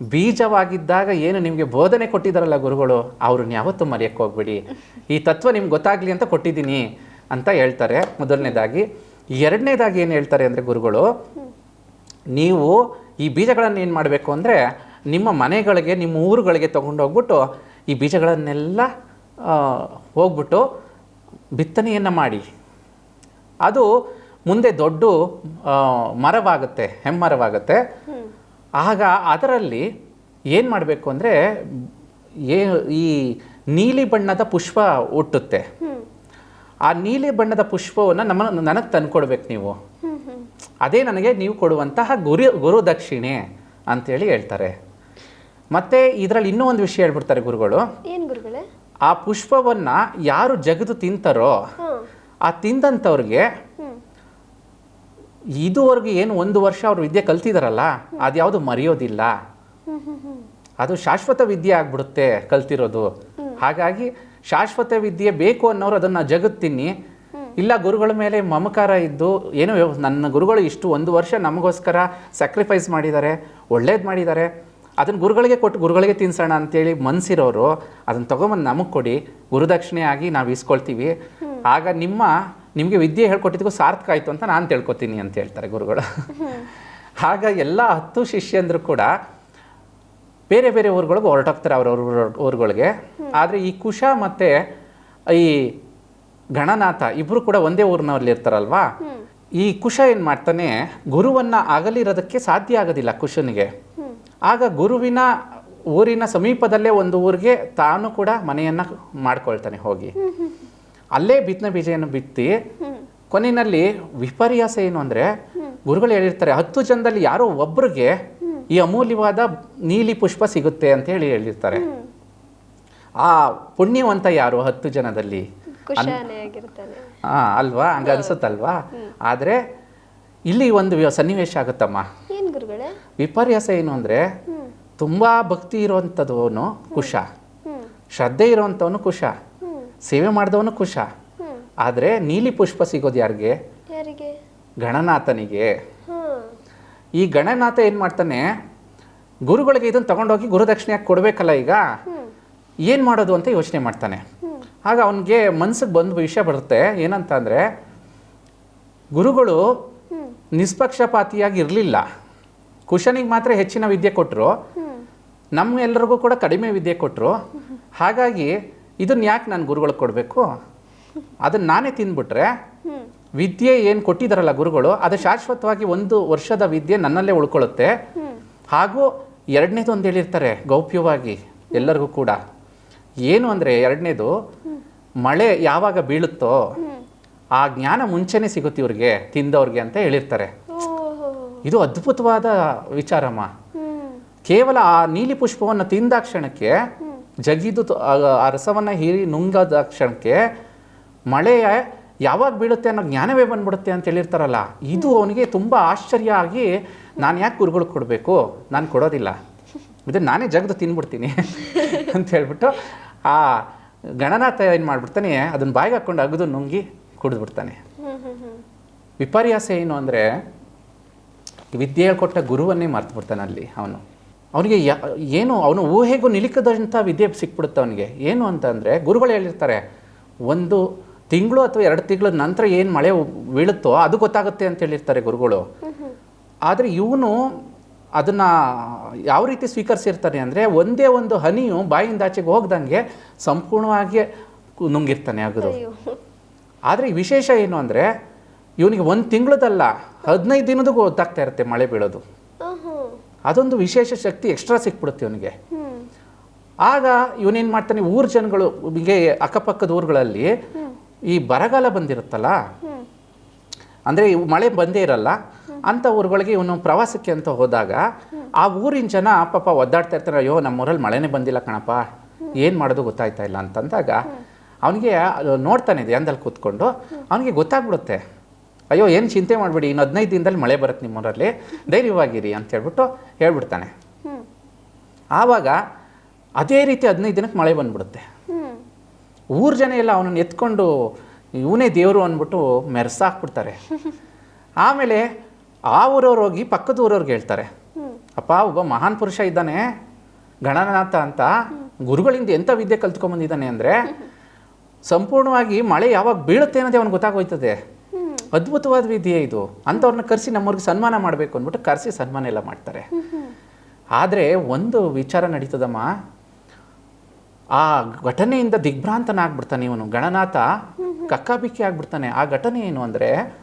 ಬೀಜವಾಗಿದ್ದಾಗ ಏನು ನಿಮಗೆ ಬೋಧನೆ ಕೊಟ್ಟಿದ್ದಾರಲ್ಲ ಗುರುಗಳು, ಅವ್ರನ್ನ ಯಾವತ್ತೂ ಮರೆಯಕ್ಕೆ ಹೋಗ್ಬೇಡಿ. ಈ ತತ್ವ ನಿಮ್ಗೆ ಗೊತ್ತಾಗಲಿ ಅಂತ ಕೊಟ್ಟಿದ್ದೀನಿ ಅಂತ ಹೇಳ್ತಾರೆ. ಮೊದಲನೇದಾಗಿ, ಎರಡನೇದಾಗಿ ಏನು ಹೇಳ್ತಾರೆ ಅಂದರೆ ಗುರುಗಳು, ನೀವು ಈ ಬೀಜಗಳನ್ನು ಏನು ಮಾಡಬೇಕು ಅಂದರೆ ನಿಮ್ಮ ಮನೆಗಳಿಗೆ, ನಿಮ್ಮ ಊರುಗಳಿಗೆ ತೊಗೊಂಡೋಗ್ಬಿಟ್ಟು ಈ ಬೀಜಗಳನ್ನೆಲ್ಲ ಹೋಗ್ಬಿಟ್ಟು ಬಿತ್ತನೆಯನ್ನು ಮಾಡಿ. ಅದು ಮುಂದೆ ದೊಡ್ಡ ಮರವಾಗುತ್ತೆ, ಹೆಮ್ಮರವಾಗುತ್ತೆ. ಆಗ ಅದರಲ್ಲಿ ಏನು ಮಾಡಬೇಕು ಅಂದರೆ ಏ ಈ ನೀಲಿ ಬಣ್ಣದ ಪುಷ್ಪ ಹುಟ್ಟುತ್ತೆ ಆ ನೀಲಿ ಬಣ್ಣದ ಪುಷ್ಪವನ್ನು ನಮ್ಮ ನನಗೆ ತಂದುಕೊಡ್ಬೇಕು ನೀವು. ಅದೇ ನನಗೆ ನೀವು ಕೊಡುವಂತಹ ಗುರು ಗುರುದಕ್ಷಿಣೆ ಅಂತೇಳಿ ಹೇಳ್ತಾರೆ. ಮತ್ತು ಇದರಲ್ಲಿ ಇನ್ನೂ ಒಂದು ವಿಷಯ ಹೇಳ್ಬಿಡ್ತಾರೆ ಗುರುಗಳು. ಆ ಪುಷ್ಪವನ್ನು ಯಾರು ಜಗದು ತಿಂತಾರೋ ಆ ತಿಂದಂಥವ್ರಿಗೆ ಇದುವರೆಗೂ ಏನು ಒಂದು ವರ್ಷ ಅವರು ವಿದ್ಯೆ ಕಲ್ತಿದಾರಲ್ಲ, ಅದ್ಯಾವುದು ಮರೆಯೋದಿಲ್ಲ. ಅದು ಶಾಶ್ವತ ವಿದ್ಯೆ ಆಗ್ಬಿಡುತ್ತೆ ಕಲ್ತಿರೋದು. ಹಾಗಾಗಿ ಶಾಶ್ವತ ವಿದ್ಯೆ ಬೇಕು ಅನ್ನೋರು ಅದನ್ನು ಜಗುತ್ತೀನಿ. ಇಲ್ಲ ಗುರುಗಳ ಮೇಲೆ ಮಮಕಾರ ಇದ್ದು, ಏನು ನನ್ನ ಗುರುಗಳು ಇಷ್ಟು ಒಂದು ವರ್ಷ ನಮಗೋಸ್ಕರ ಸ್ಯಾಕ್ರಿಫೈಸ್ ಮಾಡಿದ್ದಾರೆ, ಒಳ್ಳೇದು ಮಾಡಿದ್ದಾರೆ. ಅದನ್ನು ಗುರುಗಳಿಗೆ ಕೊಟ್ಟು ಗುರುಗಳಿಗೆ ತಿನ್ಸೋಣ ಅಂತೇಳಿ ಮನಸ್ಸಿರೋರು ಅದನ್ನು ತೊಗೊಂಬಂದು ನಮಗೆ ಕೊಡಿ. ಗುರುದಕ್ಷಿಣೆ ಆಗಿ ನಾವು ಇಸ್ಕೊಳ್ತೀವಿ ಆಗ ನಿಮ್ಮ ನಿಮಗೆ ವಿದ್ಯೆ ಹೇಳ್ಕೊಟ್ಟಿದ್ದಕ್ಕೂ ಸಾರ್ಥಕ ಆಯಿತು ಅಂತ ನಾನು ತಿಳ್ಕೊತೀನಿ ಅಂತ ಹೇಳ್ತಾರೆ ಗುರುಗಳು. ಆಗ ಎಲ್ಲ ಹತ್ತು ಶಿಷ್ಯಂದ್ರು ಕೂಡ ಬೇರೆ ಬೇರೆ ಊರುಗಳಿಗೆ ಹೊರಟೋಗ್ತಾರೆ ಅವ್ರವ್ರ ಊರುಗಳಿಗೆ. ಆದರೆ ಈ ಕುಶ ಮತ್ತು ಈ ಗಣನಾಥ ಇಬ್ಬರು ಕೂಡ ಒಂದೇ ಊರಿನವ್ರಲ್ಲಿ ಇರ್ತಾರಲ್ವಾ? ಈ ಕುಶ ಏನು ಮಾಡ್ತಾನೆ, ಗುರುವನ್ನು ಆಗಲಿರೋದಕ್ಕೆ ಸಾಧ್ಯ ಆಗೋದಿಲ್ಲ ಕುಶನಿಗೆ. ಆಗ ಗುರುವಿನ ಊರಿನ ಸಮೀಪದಲ್ಲೇ ಒಂದು ಊರಿಗೆ ತಾನು ಕೂಡ ಮನೆಯನ್ನು ಮಾಡ್ಕೊಳ್ತಾನೆ ಹೋಗಿ. ಅಲ್ಲೇ ಬಿತ್ತನೆ ಬೀಜವನ್ನು ಬಿತ್ತಿ ಕೊನೆಯಲ್ಲಿ ವಿಪರ್ಯಾಸ ಏನು ಅಂದರೆ ಗುರುಗಳು ಹೇಳಿರ್ತಾರೆ ಹತ್ತು ಜನದಲ್ಲಿ ಯಾರೋ ಒಬ್ರಿಗೆ ಈ ಅಮೂಲ್ಯವಾದ ನೀಲಿ ಪುಷ್ಪ ಸಿಗುತ್ತೆ ಅಂತ ಹೇಳಿ ಹೇಳಿರ್ತಾರೆ. ಆ ಪುಣ್ಯವಂತ ಯಾರು ಹತ್ತು ಜನದಲ್ಲಿ? ಹಾ ಅಲ್ವಾ? ಹಂಗ ಅನ್ಸುತ್ತಲ್ವಾ? ಆದರೆ ಇಲ್ಲಿ ಒಂದು ಸನ್ನಿವೇಶ ಆಗುತ್ತಮ್ಮ. ವಿಪರ್ಯಾಸ ಏನು ಅಂದರೆ ತುಂಬ ಭಕ್ತಿ ಇರುವಂಥದವನು ಕುಶ. ಶ್ರದ್ಧೆ ಇರುವಂಥವನು ಕುಶ. ಸೇವೆ ಮಾಡಿದವನು ಕುಶ. ಆದ್ರೆ ನೀಲಿ ಪುಷ್ಪ ಸಿಗೋದು ಯಾರಿಗೆ? ಗಣನಾಥನಿಗೆ. ಈ ಗಣನಾಥ ಏನು ಮಾಡ್ತಾನೆ? ಗುರುಗಳಿಗೆ ಇದನ್ನು ತಗೊಂಡೋಗಿ ಗುರುದಕ್ಷಿಣೆಯಾಗಿ ಕೊಡಬೇಕಲ್ಲ ಈಗ? ಏನ್ ಮಾಡೋದು ಅಂತ ಯೋಚನೆ ಮಾಡ್ತಾನೆ. ಆಗ ಅವನಿಗೆ ಮನ್ಸಿಗೆ ಬಂದು ವಿಷಯ ಬರುತ್ತೆ. ಏನಂತ ಅಂದರೆ ಗುರುಗಳು ನಿಷ್ಪಕ್ಷಪಾತಿಯಾಗಿ ಇರಲಿಲ್ಲ ಕುಶನಿಗೆ ಮಾತ್ರ ಹೆಚ್ಚಿನ ವಿದ್ಯೆ ಕೊಟ್ಟರು ನಮ್ಮೆಲ್ಲರಿಗೂ ಕೂಡ ಕಡಿಮೆ ವಿದ್ಯೆ ಕೊಟ್ಟರು ಹಾಗಾಗಿ ಇದನ್ನ ಯಾಕೆ ನಾನು ಗುರುಗಳಿಗೆ ಕೊಡಬೇಕು? ಅದನ್ನು ನಾನೇ ತಿಂದ್ಬಿಟ್ರೆ ವಿದ್ಯೆ ಏನು ಕೊಟ್ಟಿದ್ದಾರಲ್ಲ ಗುರುಗಳು ಅದು ಶಾಶ್ವತವಾಗಿ ಒಂದು ವರ್ಷದ ವಿದ್ಯೆ ನನ್ನಲ್ಲೇ ಉಳ್ಕೊಳ್ಳುತ್ತೆ. ಹಾಗೂ ಎರಡನೇದು ಒಂದು ಹೇಳಿರ್ತಾರೆ ಗೌಪ್ಯವಾಗಿ ಎಲ್ಲರಿಗೂ ಕೂಡ. ಏನು ಅಂದರೆ ಎರಡನೇದು ಮಳೆ ಯಾವಾಗ ಬೀಳುತ್ತೋ ಆ ಜ್ಞಾನ ಮುಂಚೆನೇ ಸಿಗುತ್ತೆ ಇವ್ರಿಗೆ ತಿಂದವ್ರಿಗೆ ಅಂತ ಹೇಳಿರ್ತಾರೆ. ಇದು ಅದ್ಭುತವಾದ ವಿಚಾರಮ್ಮ. ಕೇವಲ ಆ ನೀಲಿ ಪುಷ್ಪವನ್ನು ತಿಂದ ಕ್ಷಣಕ್ಕೆ ಹ್ಮ್. ಜಗಿದು ಆ- ರಸವನ್ನು ಹೀರಿ ನುಂಗದ ಕ್ಷಣಕ್ಕೆ ಮಳೆ ಯಾವಾಗ ಬೀಳುತ್ತೆ ಅನ್ನೋ ಜ್ಞಾನವೇ ಬಂದ್ಬಿಡುತ್ತೆ ಅಂತ ಹೇಳಿರ್ತಾರಲ್ಲ, ಇದು ಅವನಿಗೆ ತುಂಬ ಆಶ್ಚರ್ಯ ಆಗಿ ನಾನು ಯಾಕೆ ಗುರುಗಳಿಗೆ ಕೊಡಬೇಕು? ನಾನು ಕೊಡೋದಿಲ್ಲ. ಇದನ್ನು ನಾನೇ ಜಗದು ತಿನ್ಬಿಡ್ತೀನಿ ಅಂತ ಹೇಳ್ಬಿಟ್ಟು ಆ ಗಣನಾಥ ಏನು ಮಾಡ್ಬಿಡ್ತಾನೆ ಅದನ್ನು ಬಾಯಿಗೆ ಹಾಕ್ಕೊಂಡು ಅಗದು ನುಂಗಿ ಕುಡಿದ್ಬಿಡ್ತಾನೆ. ವಿಪರ್ಯಾಸ ಏನು ಅಂದರೆ ವಿದ್ಯೆ ಹೇಳ್ಕೊಟ್ಟ ಗುರುವನ್ನೇ ಮರ್ತು ಬಿಡ್ತಾನೆ ಅಲ್ಲಿ ಅವನು. ಅವನಿಗೆ ಯಾ ಏನು ಅವನು ಊಹೆಗೂ ನಿಲಿಕದಂಥ ವಿದ್ಯೆ ಸಿಕ್ಬಿಡುತ್ತೆ ಅವನಿಗೆ. ಏನು ಅಂತಂದರೆ ಗುರುಗಳು ಹೇಳಿರ್ತಾರೆ ಒಂದು ತಿಂಗಳು ಅಥವಾ ಎರಡು ತಿಂಗಳ ನಂತರ ಏನು ಮಳೆ ಬೀಳುತ್ತೋ ಅದು ಗೊತ್ತಾಗುತ್ತೆ ಅಂತ ಹೇಳಿರ್ತಾರೆ ಗುರುಗಳು. ಆದರೆ ಇವನು ಅದನ್ನು ಯಾವ ರೀತಿ ಸ್ವೀಕರಿಸಿರ್ತಾನೆ ಅಂದರೆ ಒಂದೇ ಒಂದು ಹನಿಯು ಬಾಯಿಂದ ಆಚೆಗೆ ಹೋಗ್ದಂಗೆ ಸಂಪೂರ್ಣವಾಗಿ ನುಂಗಿರ್ತಾನೆ ಆಗೋದು ಆದರೆ ವಿಶೇಷ ಏನು ಅಂದರೆ ಇವನಿಗೆ ಒಂದು ತಿಂಗಳದಲ್ಲ ಹದಿನೈದು ದಿನದೂ ಗೊತ್ತಾಗ್ತಾ ಇರುತ್ತೆ ಮಳೆ ಬೀಳೋದು. ಅದೊಂದು ವಿಶೇಷ ಶಕ್ತಿ ಎಕ್ಸ್ಟ್ರಾ ಸಿಕ್ಬಿಡುತ್ತೆ ಅವನಿಗೆ ಆಗ ಇವನೇನು ಮಾಡ್ತಾನೆ, ಊರ್ ಜನಗಳು, ಹೀಗೆ ಅಕ್ಕಪಕ್ಕದ ಊರುಗಳಲ್ಲಿ ಈ ಬರಗಾಲ ಬಂದಿರುತ್ತಲ್ಲ, ಅಂದರೆ ಮಳೆ ಬಂದೇ ಇರಲ್ಲ ಅಂಥ ಊರುಗಳಿಗೆ ಇವನು ಪ್ರವಾಸಕ್ಕೆ ಅಂತ ಹೋದಾಗ ಆ ಊರಿನ ಜನ ಪಾಪ ಒದ್ದಾಡ್ತಾ ಇರ್ತಾರೆ, ಅಯ್ಯೋ ನಮ್ಮೂರಲ್ಲಿ ಮಳೆನೇ ಬಂದಿಲ್ಲ ಕಣಪ್ಪ, ಏನು ಮಾಡೋದು ಗೊತ್ತಾಯ್ತಾ ಇಲ್ಲ? ಅಂತಂದಾಗ ಅವನಿಗೆ ನೋಡ್ತಾನೆ ಧ್ಯಾನದಲ್ಲಿ ಕೂತ್ಕೊಂಡು, ಅವನಿಗೆ ಗೊತ್ತಾಗ್ಬಿಡುತ್ತೆ. ಅಯ್ಯೋ ಏನು ಚಿಂತೆ ಮಾಡಬೇಡಿ ಇನ್ನು ಹದಿನೈದು ದಿನದಲ್ಲಿ ಮಳೆ ಬರುತ್ತೆ ನಿಮ್ಮೂರಲ್ಲಿ. ಧೈರ್ಯವಾಗಿರಿ ಅಂತ ಹೇಳ್ಬಿಟ್ಟು ಹೇಳ್ಬಿಡ್ತಾನೆ. ಆವಾಗ ಅದೇ ರೀತಿ ಹದಿನೈದು ದಿನಕ್ಕೆ ಮಳೆ ಬಂದ್ಬಿಡುತ್ತೆ. ಊರ್ ಜನ ಎಲ್ಲ ಅವನನ್ನು ಎತ್ಕೊಂಡು ಇವನೇ ದೇವರು ಅಂದ್ಬಿಟ್ಟು ಮೆರೆಸಾಕ್ಬಿಡ್ತಾರೆ ಆಮೇಲೆ ಆ ಊರವ್ರು ಹೋಗಿ ಪಕ್ಕದ ಊರವ್ರಿಗೆ ಹೇಳ್ತಾರೆ. ಅಪ್ಪ ಒಬ್ಬ ಮಹಾನ್ ಪುರುಷ ಇದ್ದಾನೆ ಗಣನಾಥ ಅಂತ. ಗುರುಗಳಿಂದ ಎಂಥ ವಿದ್ಯೆ ಕಲ್ತ್ಕೊಂಬಂದಿದ್ದಾನೆ ಅಂದರೆ ಸಂಪೂರ್ಣವಾಗಿ ಮಳೆ ಯಾವಾಗ ಬೀಳುತ್ತೆ ಅನ್ನೋದೇ ಅವ್ನಿಗೆ ಗೊತ್ತಾಗೋಯ್ತದೆ. ಅದ್ಭುತವಾದ ವಿದ್ಯೆ ಇದು. ಅಂಥವ್ರನ್ನ ಕರೆಸಿ ನಮ್ಮವ್ರಿಗೆ ಸನ್ಮಾನ ಮಾಡಬೇಕು ಅಂದ್ಬಿಟ್ಟು ಕರೆಸಿ ಸನ್ಮಾನ ಎಲ್ಲ ಮಾಡ್ತಾರೆ. ಆದರೆ ಒಂದು ವಿಚಾರ ನಡೀತದಮ್ಮ. ಆ ಘಟನೆಯಿಂದ ದಿಗ್ಭ್ರಾಂತನಾಗ್ಬಿಡ್ತಾನೆ ಇವನು. ಗಣನಾಥ ಕಕ್ಕಾಬಿಕ್ಕಿ ಆಗ್ಬಿಡ್ತಾನೆ. ಆ ಘಟನೆ ಏನು ಅಂದರೆ,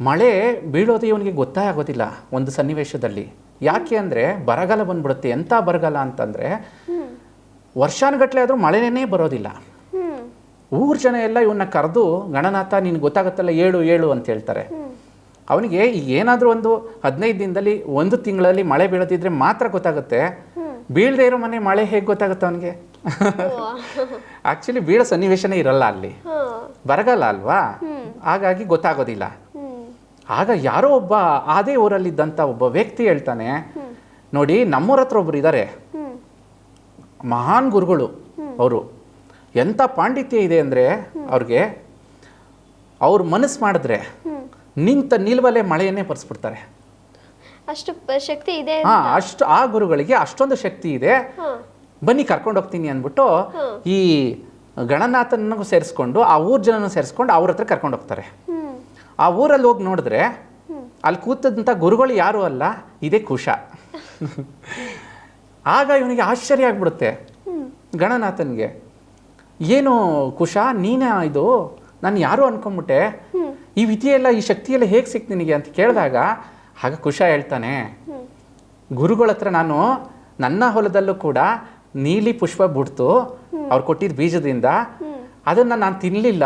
ಮಳೆ ಬೀಳೋದು ಇವನಿಗೆ ಗೊತ್ತೇ ಆಗೋದಿಲ್ಲ ಒಂದು ಸನ್ನಿವೇಶದಲ್ಲಿ. ಯಾಕೆ ಅಂದರೆ, ಬರಗಾಲ ಬಂದ್ಬಿಡುತ್ತೆ. ಎಂಥ ಬರಗಾಲ ಅಂತಂದರೆ, ವರ್ಷಾನುಗಟ್ಲೆ ಆದರೂ ಮಳೆನೇ ಬರೋದಿಲ್ಲ. ಊರ್ ಜನ ಎಲ್ಲ ಇವನ್ನ ಕರೆದು ಗಣನಾಥ ನಿನ್ಗೆ ಗೊತ್ತಾಗುತ್ತಲ್ಲ ಏಳು ಏಳು ಅಂತ ಹೇಳ್ತಾರೆ. ಅವನಿಗೆ ಏನಾದರೂ ಒಂದು ಹದಿನೈದು ದಿನದಲ್ಲಿ ಒಂದು ತಿಂಗಳಲ್ಲಿ ಮಳೆ ಬೀಳದಿದ್ರೆ ಮಾತ್ರ ಗೊತ್ತಾಗುತ್ತೆ. ಬೀಳದೆ ಇರೋ ಮನೆ ಮಳೆ ಹೇಗೆ ಗೊತ್ತಾಗುತ್ತೆ ಅವನಿಗೆ? ಆಕ್ಚುಲಿ ಬೀಳೋ ಸನ್ನಿವೇಶನೇ ಇರಲ್ಲ ಅಲ್ಲಿ. ಬರಗಾಲ ಅಲ್ವಾ? ಹಾಗಾಗಿ ಗೊತ್ತಾಗೋದಿಲ್ಲ. ಆಗ ಯಾರೋ ಒಬ್ಬ ಅದೇ ಊರಲ್ಲಿದ್ದಂಥ ಒಬ್ಬ ವ್ಯಕ್ತಿ ಹೇಳ್ತಾನೆ ನೋಡಿ ನಮ್ಮೂರ ಹತ್ರ ಒಬ್ರು ಇದ್ದಾರೆ ಮಹಾನ್ ಗುರುಗಳು ಅವರು. ಎಂಥ ಪಾಂಡಿತ್ಯ ಇದೆ ಅಂದರೆ ಅವ್ರಿಗೆ ಅವ್ರ ಮನಸ್ಸು ಮಾಡಿದ್ರೆ ನಿಂತ ನಿಲ್ವಲೆ ಮಳೆಯನ್ನೇ ಬರ್ಸ್ಬಿಡ್ತಾರೆ ಅಷ್ಟು ಶಕ್ತಿ ಇದೆ ಹಾ ಅಷ್ಟು ಆ ಗುರುಗಳಿಗೆ ಅಷ್ಟೊಂದು ಶಕ್ತಿ ಇದೆ. ಬನ್ನಿ ಕರ್ಕೊಂಡು ಹೋಗ್ತೀನಿ ಅಂದ್ಬಿಟ್ಟು ಈ ಗಣನಾಥನಿಗೂ ಸೇರಿಸ್ಕೊಂಡು ಆ ಊರ ಜನನೂ ಸೇರಿಸ್ಕೊಂಡು ಅವ್ರ ಹತ್ರ ಕರ್ಕೊಂಡು ಹೋಗ್ತಾರೆ. ಆ ಊರಲ್ಲಿ ಹೋಗಿ ನೋಡಿದ್ರೆ ಅಲ್ಲಿ ಕೂತದಂಥ ಗುರುಗಳು ಯಾರೂ ಅಲ್ಲ ಇದೇ ಕುಶ. ಆಗ ಇವನಿಗೆ ಆಶ್ಚರ್ಯ ಆಗ್ಬಿಡುತ್ತೆ. ಗಣನಾಥನ್ಗೆ ಏನು ಕುಶ, ನೀನೇ ಇದು? ನಾನು ಯಾರು ಅನ್ಕೊಂಡ್ಬಿಟ್ಟೆ ಈ ಈ ವಿಧಿಯೆಲ್ಲ ಈ ಶಕ್ತಿಯೆಲ್ಲ ಹೇಗೆ ಸಿಕ್ತು ನಿನಗೆ? ಅಂತ ಕೇಳಿದಾಗ ಆಗ ಕುಶ ಹೇಳ್ತಾನೆ. ಗುರುಗಳ ಹತ್ರ ನಾನು ನನ್ನ ಹೊಲದಲ್ಲೂ ಕೂಡ ನೀಲಿ ಪುಷ್ಪ ಬಿಡ್ತು. ಅವ್ರು ಕೊಟ್ಟಿದ್ದ ಬೀಜದಿಂದ. ಅದನ್ನು ನಾನು ತಿನ್ನಲಿಲ್ಲ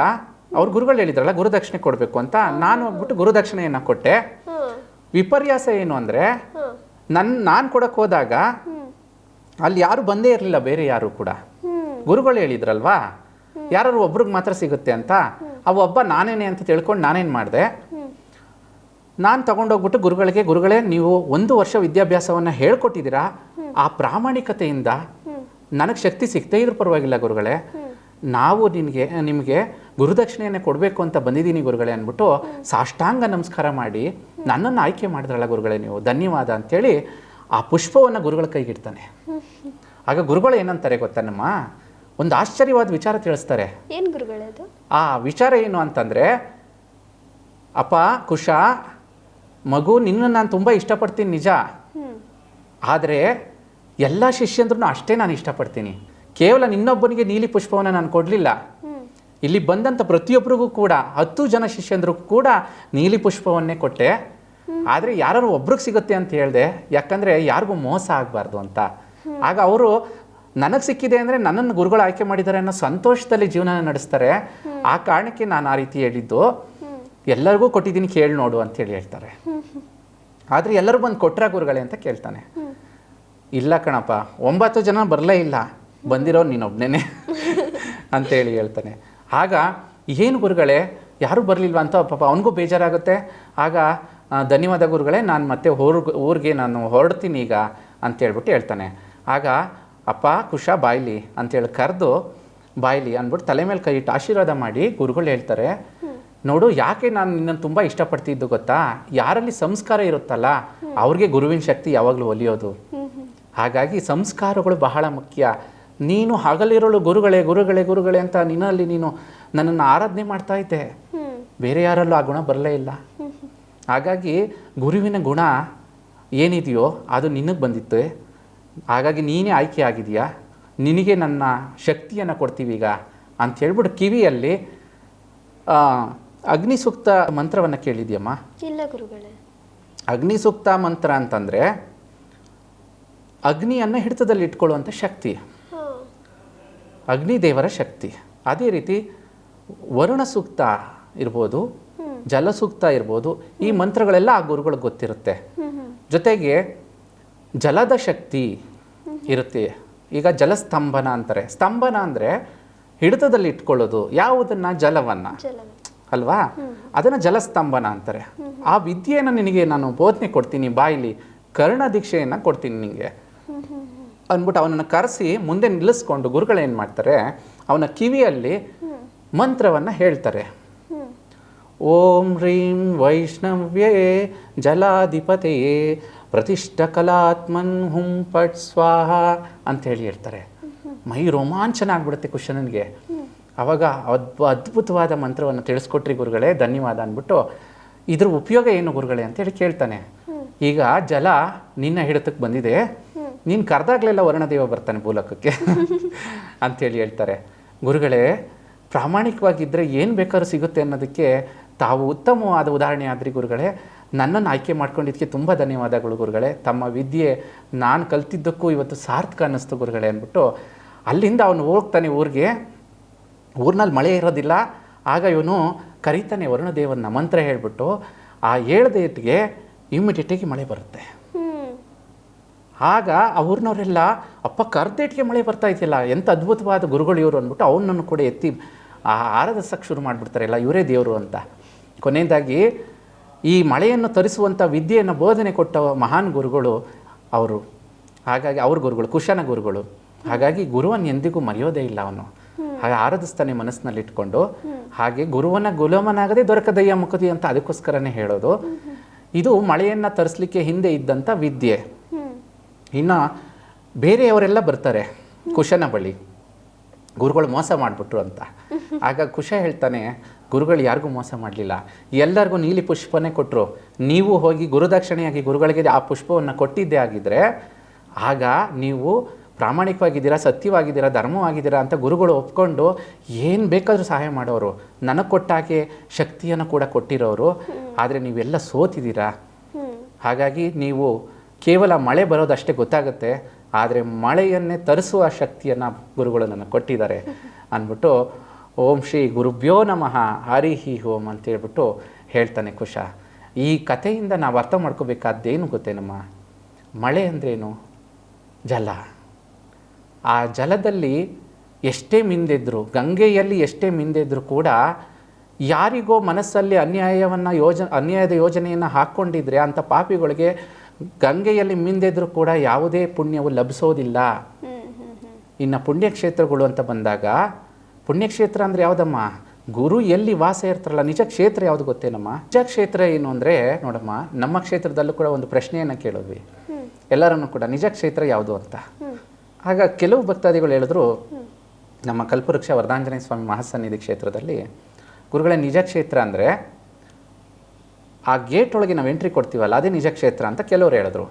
ಅವ್ರ ಗುರುಗಳು ಹೇಳಿದ್ರಲ್ಲ, ಗುರುದಕ್ಷಿಣೆ ಕೊಡಬೇಕು ಅಂತ. ನಾನು ಹೋಗ್ಬಿಟ್ಟು ಗುರುದಕ್ಷಿಣೆಯನ್ನು ಕೊಟ್ಟೆ. ವಿಪರ್ಯಾಸ ಏನು ಅಂದರೆ ನನ್ನ ನಾನು ಕೊಡಕ್ಕೆ ಹೋದಾಗ, ಅಲ್ಲಿ ಯಾರು ಬಂದೇ ಇರಲಿಲ್ಲ, ಬೇರೆ ಯಾರು ಕೂಡ. ಗುರುಗಳು ಹೇಳಿದ್ರಲ್ವಾ? ಯಾರು ಒಬ್ರಿಗೆ ಮಾತ್ರ ಸಿಗುತ್ತೆ ಅಂತ? ಆ ಒಬ್ಬ ನಾನೇನೆ ಅಂತ ತಿಳ್ಕೊಂಡು ನಾನೇನು ಮಾಡಿದೆ? ನಾನು ತಗೊಂಡೋಗ್ಬಿಟ್ಟು ಗುರುಗಳಿಗೆ ಗುರುಗಳೇ ನೀವು ಒಂದು ವರ್ಷ ವಿದ್ಯಾಭ್ಯಾಸವನ್ನು ಹೇಳ್ಕೊಟ್ಟಿದ್ದೀರಾ? ಆ ಪ್ರಾಮಾಣಿಕತೆಯಿಂದ ನನಗೆ ಶಕ್ತಿ ಸಿಗ್ತೇ ಇದ್ರೂ ಪರವಾಗಿಲ್ಲ ಗುರುಗಳೇ. ನಾವು ನಿನಗೆ ನಿಮಗೆ ಗುರುದಕ್ಷಿಣೆಯನ್ನು ಕೊಡಬೇಕು ಅಂತ ಬಂದಿದ್ದೀನಿ ಗುರುಗಳೇ ಅಂದ್ಬಿಟ್ಟು ಸಾಷ್ಟಾಂಗ ನಮಸ್ಕಾರ ಮಾಡಿ ನನ್ನನ್ನು ಆಯ್ಕೆ ಮಾಡಿದ್ರಲ್ಲ ಗುರುಗಳೇ ನೀವು. ಧನ್ಯವಾದ ಅಂಥೇಳಿ ಆ ಪುಷ್ಪವನ್ನು ಗುರುಗಳ ಕೈಗಿಡ್ತಾನೆ. ಆಗ ಗುರುಗಳು ಏನಂತಾರೆ ಗೊತ್ತನಮ್ಮ ಒಂದು ಆಶ್ಚರ್ಯವಾದ ವಿಚಾರ ತಿಳಿಸ್ತಾರೆ. ಏನು ಗುರುಗಳೇ ಅದು? ಆ ವಿಚಾರ ಏನು ಅಂತಂದರೆ ಅಪ್ಪ ಕುಶ ಮಗು ನಿನ್ನ ನಾನು ತುಂಬ ಇಷ್ಟಪಡ್ತೀನಿ ನಿಜ. ಆದರೆ ಎಲ್ಲ ಶಿಷ್ಯಂದ್ರೂ ಅಷ್ಟೇ ನಾನು ಇಷ್ಟಪಡ್ತೀನಿ. ಕೇವಲ ನಿನ್ನೊಬ್ಬನಿಗೆ ನೀಲಿ ಪುಷ್ಪವನ್ನು ನಾನು ಕೊಡಲಿಲ್ಲ. ಇಲ್ಲಿ ಬಂದಂಥ ಪ್ರತಿಯೊಬ್ಬರಿಗೂ ಕೂಡ ಹತ್ತು ಜನ ಶಿಷ್ಯಂದ್ರು ಕೂಡ ನೀಲಿ ಪುಷ್ಪವನ್ನೇ ಕೊಟ್ಟೆ. ಆದರೆ ಯಾರು ಒಬ್ರಿಗೆ ಸಿಗುತ್ತೆ ಅಂತ ಹೇಳಿದೆ ಯಾಕಂದರೆ ಯಾರಿಗೂ ಮೋಸ ಆಗಬಾರ್ದು ಅಂತ. ಆಗ ಅವರು ನನಗೆ ಸಿಕ್ಕಿದೆ ಅಂದರೆ ನನ್ನನ್ನು ಗುರುಗಳು ಆಯ್ಕೆ ಮಾಡಿದ್ದಾರೆ ಅನ್ನೋ ಸಂತೋಷದಲ್ಲಿ ಜೀವನ ನಡೆಸ್ತಾರೆ. ಆ ಕಾರಣಕ್ಕೆ ನಾನು ಆ ರೀತಿ ಹೇಳಿದ್ದು. ಎಲ್ಲರಿಗೂ ಕೊಟ್ಟಿದ್ದೀನಿ ಕೇಳಿ ನೋಡು ಅಂತೇಳಿ ಹೇಳ್ತಾರೆ. ಆದರೆ ಎಲ್ಲರೂ ಬಂದು ಕೊಟ್ರ ಗುರುಗಳೇ ಅಂತ ಕೇಳ್ತಾನೆ. ಇಲ್ಲ ಕಣಪ್ಪ, ಒಂಬತ್ತು ಜನ ಬರಲೇ ಇಲ್ಲ. ಬಂದಿರೋ ನೀನೊಬ್ಬನೇ ಅಂತೇಳಿ ಹೇಳ್ತಾನೆ. ಆಗ ಏನು ಗುರುಗಳೇ, ಯಾರೂ ಬರಲಿಲ್ವ ಅಂತ ಪಾಪ ಅವನಿಗೂ ಬೇಜಾರಾಗುತ್ತೆ. ಆಗ ಧನ್ಯವಾದ ಗುರುಗಳೇ, ನಾನು ಮತ್ತೆ ಊರ್ಗೆ, ಊರಿಗೆ ನಾನು ಹೊರಡ್ತೀನಿ ಈಗ ಅಂತೇಳ್ಬಿಟ್ಟು ಹೇಳ್ತಾನೆ. ಆಗ ಅಪ್ಪ, ಕುಶ, ಬಾಯ್ಲಿ ಅಂತೇಳಿ ಕರೆದು ಬಾಯ್ಲಿ ಅಂದ್ಬಿಟ್ಟು ತಲೆ ಮೇಲೆ ಕೈ ಇಟ್ಟು ಆಶೀರ್ವಾದ ಮಾಡಿ ಗುರುಗಳು ಹೇಳ್ತಾರೆ, ನೋಡು ಯಾಕೆ ನಾನು ನಿನ್ನನ್ನು ತುಂಬ ಇಷ್ಟಪಡ್ತಿದ್ದು ಗೊತ್ತಾ? ಯಾರಲ್ಲಿ ಸಂಸ್ಕಾರ ಇರುತ್ತಲ್ಲ, ಅವ್ರಿಗೆ ಗುರುವಿನ ಶಕ್ತಿ ಯಾವಾಗಲೂ ಒಲಿಯೋದು. ಹಾಗಾಗಿ ಸಂಸ್ಕಾರಗಳು ಬಹಳ ಮುಖ್ಯ. ನೀನು ಹಗಲಿರೋಳು ಗುರುಗಳೇ ಗುರುಗಳೇ ಗುರುಗಳೇ ಅಂತ ನಿನ್ನಲ್ಲಿ ನೀನು ನನ್ನನ್ನು ಆರಾಧನೆ ಮಾಡ್ತಾ ಇದ್ದೆ. ಬೇರೆ ಯಾರಲ್ಲೂ ಆ ಗುಣ ಬರಲೇ ಇಲ್ಲ. ಹಾಗಾಗಿ ಗುರುವಿನ ಗುಣ ಏನಿದೆಯೋ ಅದು ನಿನಗೆ ಬಂದಿತ್ತು. ಹಾಗಾಗಿ ನೀನೇ ಆಯ್ಕೆ ಆಗಿದೆಯಾ ನಿನಗೆ ನನ್ನ ಶಕ್ತಿಯನ್ನು ಕೊಡ್ತೀವಿ ಈಗ ಅಂತ ಹೇಳ್ಬಿಟ್ಟು ಕಿವಿಯಲ್ಲಿ ಅಗ್ನಿ ಸೂಕ್ತ ಮಂತ್ರವನ್ನು ಕೇಳಿದ್ಯಮ್ಮ ಇಲ್ಲ ಗುರುಗಳೇ. ಅಗ್ನಿ ಸೂಕ್ತ ಮಂತ್ರ ಅಂತಂದರೆ ಅಗ್ನಿಯನ್ನು ಹಿಡಿತದಲ್ಲಿ ಇಟ್ಕೊಳ್ಳುವಂಥ ಶಕ್ತಿ. ಅಗ್ನಿ ಅಗ್ನಿದೇವರ ಶಕ್ತಿ. ಅದೇ ರೀತಿ ವರುಣ ಸೂಕ್ತ ಇರ್ಬೋದು ಜಲಸೂಕ್ತ ಇರ್ಬೋದು ಈ ಮಂತ್ರಗಳೆಲ್ಲ ಆ ಗುರುಗಳಿಗೆ ಗೊತ್ತಿರುತ್ತೆ. ಜೊತೆಗೆ ಜಲದ ಶಕ್ತಿ ಇರುತ್ತೆ. ಈಗ ಜಲಸ್ತಂಭನ ಅಂತಾರೆ. ಸ್ತಂಭನ ಅಂದರೆ ಹಿಡಿತದಲ್ಲಿ ಇಟ್ಕೊಳ್ಳೋದು. ಯಾವುದನ್ನು? ಜಲವನ್ನು. ಜಲವ ಅಲ್ವಾ? ಅದನ್ನು ಜಲಸ್ತಂಭನ ಅಂತಾರೆ. ಆ ವಿದ್ಯೆಯನ್ನು ನಿನಗೆ ನಾನು ಬೋಧನೆ ಕೊಡ್ತೀನಿ, ಬಾಯಿಲಿ. ಕರ್ಣ ದೀಕ್ಷೆಯನ್ನು ಕೊಡ್ತೀನಿ ನಿನಗೆ ಅಂದ್ಬಿಟ್ಟು ಅವನನ್ನು ಕರೆಸಿ ಮುಂದೆ ನಿಲ್ಲಿಸ್ಕೊಂಡು ಗುರುಗಳೇನು ಮಾಡ್ತಾರೆ? ಅವನ ಕಿವಿಯಲ್ಲಿ ಮಂತ್ರವನ್ನು ಹೇಳ್ತಾರೆ. ಓಂ ಹ್ರೀಂ ವೈಷ್ಣವ್ಯೇ ಜಲಾಧಿಪತೆಯೇ ಪ್ರತಿಷ್ಠ ಕಲಾತ್ಮನ್ ಹುಂ ಪಟ್ ಸ್ವಾಹ ಅಂತ ಹೇಳಿ ಹೇಳ್ತಾರೆ ಮೈ ರೋಮಾಂಚನ ಆಗ್ಬಿಡುತ್ತೆ ಕುಶನನಿಗೆ. ಅವಾಗ ಅದ್ಭು ಅದ್ಭುತವಾದ ಮಂತ್ರವನ್ನು ತಿಳಿಸ್ಕೊಟ್ರಿ ಗುರುಗಳೇ, ಧನ್ಯವಾದ ಅಂದ್ಬಿಟ್ಟು ಇದ್ರ ಉಪಯೋಗ ಏನು ಗುರುಗಳೇ ಅಂತೇಳಿ ಕೇಳ್ತಾನೆ. ಈಗ ಜಲ ನಿನ್ನ ಹಿಡಿತಕ್ಕೆ ಬಂದಿದೆ. ನೀನು ಕರೆದಾಗ್ಲೆಲ್ಲ ವರ್ಣದೇವ ಬರ್ತಾನೆ ಭೂಲೋಕಕ್ಕೆ ಅಂಥೇಳಿ ಹೇಳ್ತಾರೆ. ಗುರುಗಳೇ ಪ್ರಾಮಾಣಿಕವಾಗಿದ್ದರೆ ಏನು ಬೇಕಾದ್ರೂ ಸಿಗುತ್ತೆ ಅನ್ನೋದಕ್ಕೆ ತಾವು ಉತ್ತಮವಾದ ಉದಾಹರಣೆ ಆದ್ರಿ ಗುರುಗಳೇ. ನನ್ನನ್ನು ಆಯ್ಕೆ ಮಾಡ್ಕೊಂಡಿದ್ದಕ್ಕೆ ತುಂಬ ಧನ್ಯವಾದಗಳು ಗುರುಗಳೇ. ತಮ್ಮ ವಿದ್ಯೆ ನಾನು ಕಲ್ತಿದ್ದಕ್ಕೂ ಇವತ್ತು ಸಾರ್ಥಕ ಅನ್ನಿಸ್ತು ಗುರುಗಳೇ ಅಂದ್ಬಿಟ್ಟು, ಅಲ್ಲಿಂದ ಅವನು ಹೋಗ್ತಾನೆ ಊರಿಗೆ. ಊರಿನಲ್ಲಿ ಮಳೆ ಇರೋದಿಲ್ಲ. ಆಗ ಇವನು ಕರೀತಾನೆ ವರುಣದೇವನ ಮಂತ್ರ ಹೇಳಿಬಿಟ್ಟು, ಆ ಡೇಟ್ಗೆ ಇಮ್ಮಿಡಿಯೇಟಾಗಿ ಮಳೆ ಬರುತ್ತೆ. ಆಗ ಆ ಊರಿನವರೆಲ್ಲ, ಅಪ್ಪ ಕರ್ದೇಟ್ಗೆ ಮಳೆ ಬರ್ತಾ ಇದೆಯಲ್ಲ ಎಂಥ ಅದ್ಭುತವಾದ ಗುರುಗಳು ಇವರು ಅಂದ್ಬಿಟ್ಟು ಅವನನ್ನು ಕೂಡ ಎತ್ತಿ, ಆ ಆರಾಧಿಸಕ್ಕೆ ಶುರು ಮಾಡಿಬಿಡ್ತಾರೆ ಎಲ್ಲ ಇವರೇ ದೇವರು ಅಂತ. ಕೊನೆಯದಾಗಿ ಈ ಮಳೆಯನ್ನು ತರಿಸುವಂಥ ವಿದ್ಯೆಯನ್ನು ಬೋಧನೆ ಕೊಟ್ಟ ಮಹಾನ್ ಗುರುಗಳು ಅವರು. ಹಾಗಾಗಿ ಅವ್ರ ಗುರುಗಳು, ಕುಶನ ಗುರುಗಳು. ಹಾಗಾಗಿ ಗುರುವನ್ನು ಎಂದಿಗೂ ಮರೆಯೋದೇ ಇಲ್ಲ ಅವನು. ಹಾಗೆ ಆರಾಧಿಸ್ತಾನೆ ಮನಸ್ಸಿನಲ್ಲಿ ಇಟ್ಕೊಂಡು. ಹಾಗೆ ಗುರುವನ ಗುಲಾಮನಾಗದೆ ದೊರಕದಯ್ಯ ಮುಖದಿ ಅಂತ ಅದಕ್ಕೋಸ್ಕರನೇ ಹೇಳೋದು. ಇದು ಮಳೆಯನ್ನು ತರಿಸ್ಲಿಕ್ಕೆ ಹಿಂದೆ ಇದ್ದಂಥ ವಿದ್ಯೆ. ಇನ್ನು ಬೇರೆಯವರೆಲ್ಲ ಬರ್ತಾರೆ ಕುಶನ ಬಳಿ. ಗುರುಗಳು ಮೋಸ ಮಾಡಿಬಿಟ್ರು ಅಂತ. ಆಗ ಕುಶ ಹೇಳ್ತಾನೆ ಗುರುಗಳು ಯಾರಿಗೂ ಮೋಸ ಮಾಡಲಿಲ್ಲ. ಎಲ್ಲರಿಗೂ ನೀಲಿ ಪುಷ್ಪನೇ ಕೊಟ್ಟರು ನೀವು ಹೋಗಿ ಗುರುದಕ್ಷಿಣೆಯಾಗಿ ಗುರುಗಳಿಗೆ ಆ ಪುಷ್ಪವನ್ನು ಕೊಟ್ಟಿದ್ದೇ ಆಗಿದ್ದರೆ ಆಗ ನೀವು ಪ್ರಾಮಾಣಿಕವಾಗಿದ್ದೀರಾ ಸತ್ಯವಾಗಿದ್ದೀರಾ ಧರ್ಮವಾಗಿದ್ದೀರಾ ಅಂತ ಗುರುಗಳು ಒಪ್ಕೊಂಡು ಏನು ಬೇಕಾದರೂ ಸಹಾಯ ಮಾಡೋರು. ನನಗೆ ಕೊಟ್ಟಾಗೆ ಶಕ್ತಿಯನ್ನು ಕೂಡ ಕೊಟ್ಟಿರೋರು. ಆದರೆ ನೀವೆಲ್ಲ ಸೋತಿದ್ದೀರಾ? ಹಾಗಾಗಿ ನೀವು ಕೇವಲ ಮಳೆ ಬರೋದಷ್ಟೇ ಗೊತ್ತಾಗುತ್ತೆ. ಆದರೆ ಮಳೆಯನ್ನೇ ತರಿಸುವ ಶಕ್ತಿಯನ್ನು ಗುರುಗಳು ನನಗೆ ಕೊಟ್ಟಿದ್ದಾರೆ. ಅಂದ್ಬಿಟ್ಟು ಓಂ ಶ್ರೀ ಗುರುಭ್ಯೋ ನಮಃ ಹರಿಹಿ ಓಂ ಅಂತ ಹೇಳ್ಬಿಟ್ಟು ಹೇಳ್ತಾನೆ ಕುಶ. ಈ ಕಥೆಯಿಂದ ನಾವು ಅರ್ಥ ಮಾಡ್ಕೋಬೇಕಾದ್ದೇನು ಗೊತ್ತೇನಮ್ಮ? ಮಳೆ ಅಂದ್ರೇನು? ಜಲ. ಆ ಜಲದಲ್ಲಿ ಎಷ್ಟೇ ಮಿಂದೆದ್ರು ಗಂಗೆಯಲ್ಲಿ ಎಷ್ಟೇ ಮಿಂದೆದ್ರು ಕೂಡ ಯಾರಿಗೋ ಮನಸ್ಸಲ್ಲಿ ಅನ್ಯಾಯವನ್ನು ಯೋಜ ಅನ್ಯಾಯದ ಯೋಜನೆಯನ್ನು ಹಾಕ್ಕೊಂಡಿದ್ರೆ ಅಂಥ ಪಾಪಿಗಳಿಗೆ ಗಂಗೆಯಲ್ಲಿ ಮಿಂದೆದ್ರು ಕೂಡ ಯಾವುದೇ ಪುಣ್ಯವು ಲಭಿಸೋದಿಲ್ಲ. ಇನ್ನು ಪುಣ್ಯಕ್ಷೇತ್ರಗಳು ಅಂತ ಬಂದಾಗ ಪುಣ್ಯಕ್ಷೇತ್ರ ಅಂದರೆ ಯಾವುದಮ್ಮ? ಗುರು ಎಲ್ಲಿ ವಾಸ ಇರ್ತಾರಲ್ಲ ನಿಜ ಕ್ಷೇತ್ರ ಯಾವುದು ಗೊತ್ತೇನಮ್ಮ? ನಿಜ ಕ್ಷೇತ್ರ ಏನು ಅಂದರೆ ನೋಡಮ್ಮ ನಮ್ಮ ಕ್ಷೇತ್ರದಲ್ಲೂ ಕೂಡ ಒಂದು ಪ್ರಶ್ನೆಯನ್ನು ಕೇಳಿದ್ವಿ. ಎಲ್ಲರನ್ನು ಕೂಡ ನಿಜ ಕ್ಷೇತ್ರ ಯಾವುದು ಅಂತ. ಆಗ ಕೆಲವು ಭಕ್ತಾದಿಗಳು ಹೇಳಿದ್ರು ನಮ್ಮ ಕಲ್ಪವೃಕ್ಷ ವರದಾಂಜನೇಯ ಸ್ವಾಮಿ ಮಹಾಸನ್ನಿಧಿ ಕ್ಷೇತ್ರದಲ್ಲಿ ಗುರುಗಳ ನಿಜ ಕ್ಷೇತ್ರ ಅಂದರೆ ಆ ಗೇಟ್ ಒಳಗೆ ನಾವು ಎಂಟ್ರಿ ಕೊಡ್ತೀವಲ್ಲ ಅದೇ ನಿಜ ಕ್ಷೇತ್ರ ಅಂತ ಕೆಲವರು ಹೇಳಿದ್ರು.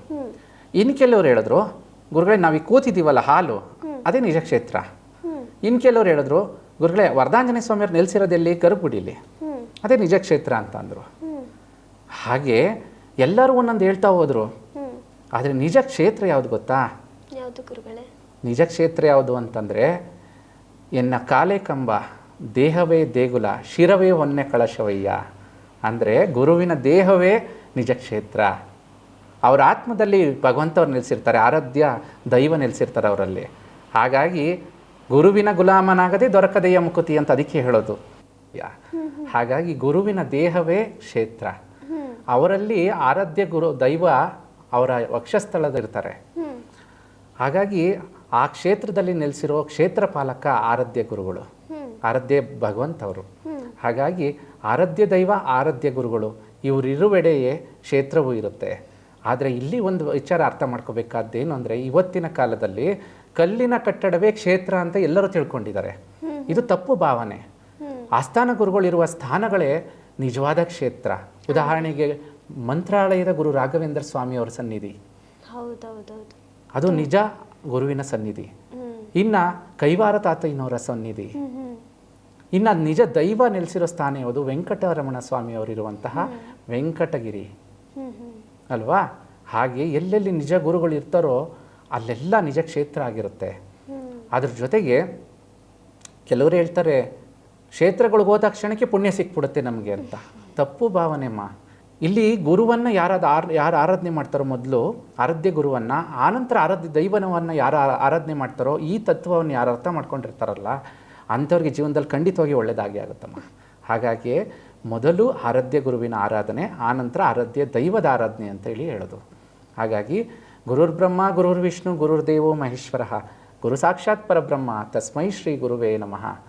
ಇನ್ನು ಕೆಲವರು ಹೇಳಿದ್ರು ಗುರುಗಳೇ ನಾವು ಕೂತಿದ್ದೀವಲ್ಲ ಹಾಲು ಅದೇ ನಿಜ ಕ್ಷೇತ್ರ. ಇನ್ನು ಕೆಲವರು ಹೇಳಿದ್ರು ಗುರುಗಳೇ ವರದಾಂಜನೇಯ ಸ್ವಾಮಿಯವ್ರು ನೆಲೆಸಿರೋದೆಲ್ಲಿ ಕರುಗುಡಿಲಿ ಹ್ಮ್. ಅದೇ ನಿಜ ಕ್ಷೇತ್ರ ಅಂತ ಅಂದರು. ಹಾಗೆ ಎಲ್ಲರೂ ಒಂದೊಂದು ಹೇಳ್ತಾ ಹೋದರು. ಆದರೆ ನಿಜ ಕ್ಷೇತ್ರ ಯಾವುದು ಗೊತ್ತಾ? ನಿಜ ಕ್ಷೇತ್ರ ಯಾವುದು ಅಂತಂದರೆ ಎನ್ನ ಕಾಲೆ ಕಂಬ ದೇಹವೇ ದೇಗುಲ ಶಿರವೇ ಹೊನ್ನೆ ಕಳಶವಯ್ಯ. ಅಂದರೆ ಗುರುವಿನ ದೇಹವೇ ನಿಜ ಕ್ಷೇತ್ರ. ಅವರ ಆತ್ಮದಲ್ಲಿ ಭಗವಂತವ್ರು ನೆಲೆಸಿರ್ತಾರೆ ಆರಾಧ್ಯ ದೈವ ನೆಲೆಸಿರ್ತಾರೆ ಅವರಲ್ಲಿ. ಹಾಗಾಗಿ ಗುರುವಿನ ಗುಲಾಮನಾಗದೆ ದೊರಕದೆಯ ಮುಕುತಿ ಅಂತ ಅದಕ್ಕೆ ಹೇಳೋದು. ಹಾಗಾಗಿ ಗುರುವಿನ ದೇಹವೇ ಕ್ಷೇತ್ರ. ಅವರಲ್ಲಿ ಆರಾಧ್ಯ ಗುರು, ದೈವ ಅವರ ವಕ್ಷಸ್ಥಳದಿರ್ತಾರೆ ಹಾಗಾಗಿ ಆ ಕ್ಷೇತ್ರದಲ್ಲಿ ನೆಲೆಸಿರೋ ಕ್ಷೇತ್ರ ಪಾಲಕ ಆರಾಧ್ಯ ಗುರುಗಳು. ಆರಾಧ್ಯ ಭಗವಂತ ಅವರು. ಹಾಗಾಗಿ ಆರಾಧ್ಯ ದೈವ, ಆರಾಧ್ಯ ಗುರುಗಳು, ಇವರಿರುವೆಡೆಯೇ ಕ್ಷೇತ್ರವೂ ಇರುತ್ತೆ. ಆದರೆ ಇಲ್ಲಿ ಒಂದು ವಿಚಾರ ಅರ್ಥ ಮಾಡ್ಕೋಬೇಕಾದ್ದೇನು ಅಂದರೆ ಇವತ್ತಿನ ಕಾಲದಲ್ಲಿ ಕಲ್ಲಿನ ಕಟ್ಟಡವೇ ಕ್ಷೇತ್ರ ಅಂತ ಎಲ್ಲರೂ ತಿಳ್ಕೊಂಡಿದ್ದಾರೆ. ಇದು ತಪ್ಪು ಭಾವನೆ. ಆಸ್ಥಾನ ಗುರುಗಳಿರುವ ಸ್ಥಾನಗಳೇ ನಿಜವಾದ ಕ್ಷೇತ್ರ. ಉದಾಹರಣೆಗೆ ಮಂತ್ರಾಲಯದ ಗುರು ರಾಘವೇಂದ್ರ ಸ್ವಾಮಿಯವರ ಸನ್ನಿಧಿ. ಅದು ನಿಜ ಗುರುವಿನ ಸನ್ನಿಧಿ. ಇನ್ನ ಕೈವಾರ ತಾತಯ್ಯನವರ ಸನ್ನಿಧಿ. ಇನ್ನ ನಿಜ ದೈವ ನೆಲೆಸಿರೋ ಸ್ಥಾನ ಯಾವುದು? ವೆಂಕಟರಮಣ ಸ್ವಾಮಿಯವರಿರುವಂತಹ ವೆಂಕಟಗಿರಿ. ಅಲ್ವಾ? ಹಾಗೆ ಎಲ್ಲೆಲ್ಲಿ ನಿಜ ಗುರುಗಳು ಇರ್ತಾರೋ ಅಲ್ಲೆಲ್ಲ ನಿಜ ಕ್ಷೇತ್ರ ಆಗಿರುತ್ತೆ. ಅದ್ರ ಜೊತೆಗೆ ಕೆಲವರು ಹೇಳ್ತಾರೆ, ಕ್ಷೇತ್ರಗಳಿಗೆ ಹೋದ ಕ್ಷಣಕ್ಕೆ ಪುಣ್ಯ ಸಿಕ್ಬಿಡುತ್ತೆ ನಮಗೆ ಅಂತ. ತಪ್ಪು ಭಾವನೆ ಮಾ. ಇಲ್ಲಿ ಗುರುವನ್ನು ಯಾರಾದ ಆರ್, ಯಾರು ಆರಾಧನೆ ಮಾಡ್ತಾರೋ ಮೊದಲು ಆರಾಧ್ಯ ಗುರುವನ್ನು ಆನಂತರ ಆರಾಧ್ಯ ದೈವನವನ್ನು ಯಾರು ಆರಾಧನೆ ಮಾಡ್ತಾರೋ ಈ ತತ್ವವನ್ನು ಯಾರು ಅರ್ಥ ಮಾಡ್ಕೊಂಡಿರ್ತಾರಲ್ಲ, ಅಂಥವ್ರಿಗೆ ಜೀವನದಲ್ಲಿ ಖಂಡಿತವಾಗಿ ಒಳ್ಳೆಯದಾಗಿ ಆಗುತ್ತಮ್ಮ ಹಾಗಾಗಿ ಮೊದಲು ಆರಾಧ್ಯ ಗುರುವಿನ ಆರಾಧನೆ ಆನಂತರ ಆರಾಧ್ಯ ದೈವದ ಆರಾಧನೆ ಅಂತ ಹೇಳಿ ಹೇಳೋದು. ಹಾಗಾಗಿ ಗುರುರ್ ಬ್ರಹ್ಮ ಗುರುರ್ ವಿಷ್ಣು ಗುರುರ್ದೇವೋ ಮಹೇಶ್ವರ ಗುರು ಸಾಕ್ಷಾತ್ ಪರಬ್ರಹ್ಮ ತಸ್ಮೈ ಶ್ರೀ ಗುರುವೇ ನಮಃ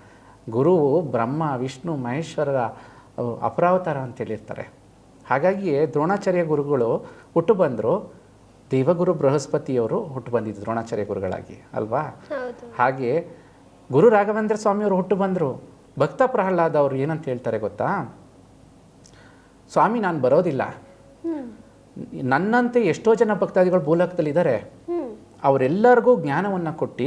ಗುರು ಬ್ರಹ್ಮ ವಿಷ್ಣು ಮಹೇಶ್ವರರ ಅಪರಾವತಾರ ಅಂತ ಹೇಳಿರ್ತಾರೆ ಹಾಗಾಗಿಯೇ ದ್ರೋಣಾಚಾರ್ಯ ಗುರುಗಳು ಹುಟ್ಟು ಬಂದರು. ದೇವಗುರು ಬೃಹಸ್ಪತಿಯವರು ಹುಟ್ಟು ಬಂದಿದ್ದು ದ್ರೋಣಾಚಾರ್ಯ ಗುರುಗಳಾಗಿ ಅಲ್ವಾ? ಹಾಗೆ ಗುರು ರಾಘವೇಂದ್ರ ಸ್ವಾಮಿಯವರು ಹುಟ್ಟು ಬಂದರು. ಭಕ್ತ ಪ್ರಹ್ಲಾದ ಅವರು ಏನಂತ ಹೇಳ್ತಾರೆ ಗೊತ್ತಾ? ಸ್ವಾಮಿ ನಾನು ಬರೋದಿಲ್ಲ. ನನ್ನಂತೆ ಎಷ್ಟೋ ಜನ ಭಕ್ತಾದಿಗಳು ಭೂಲೋಕದಲ್ಲಿದ್ದಾರೆ. ಅವರೆಲ್ಲರಿಗೂ ಜ್ಞಾನವನ್ನು ಕೊಟ್ಟು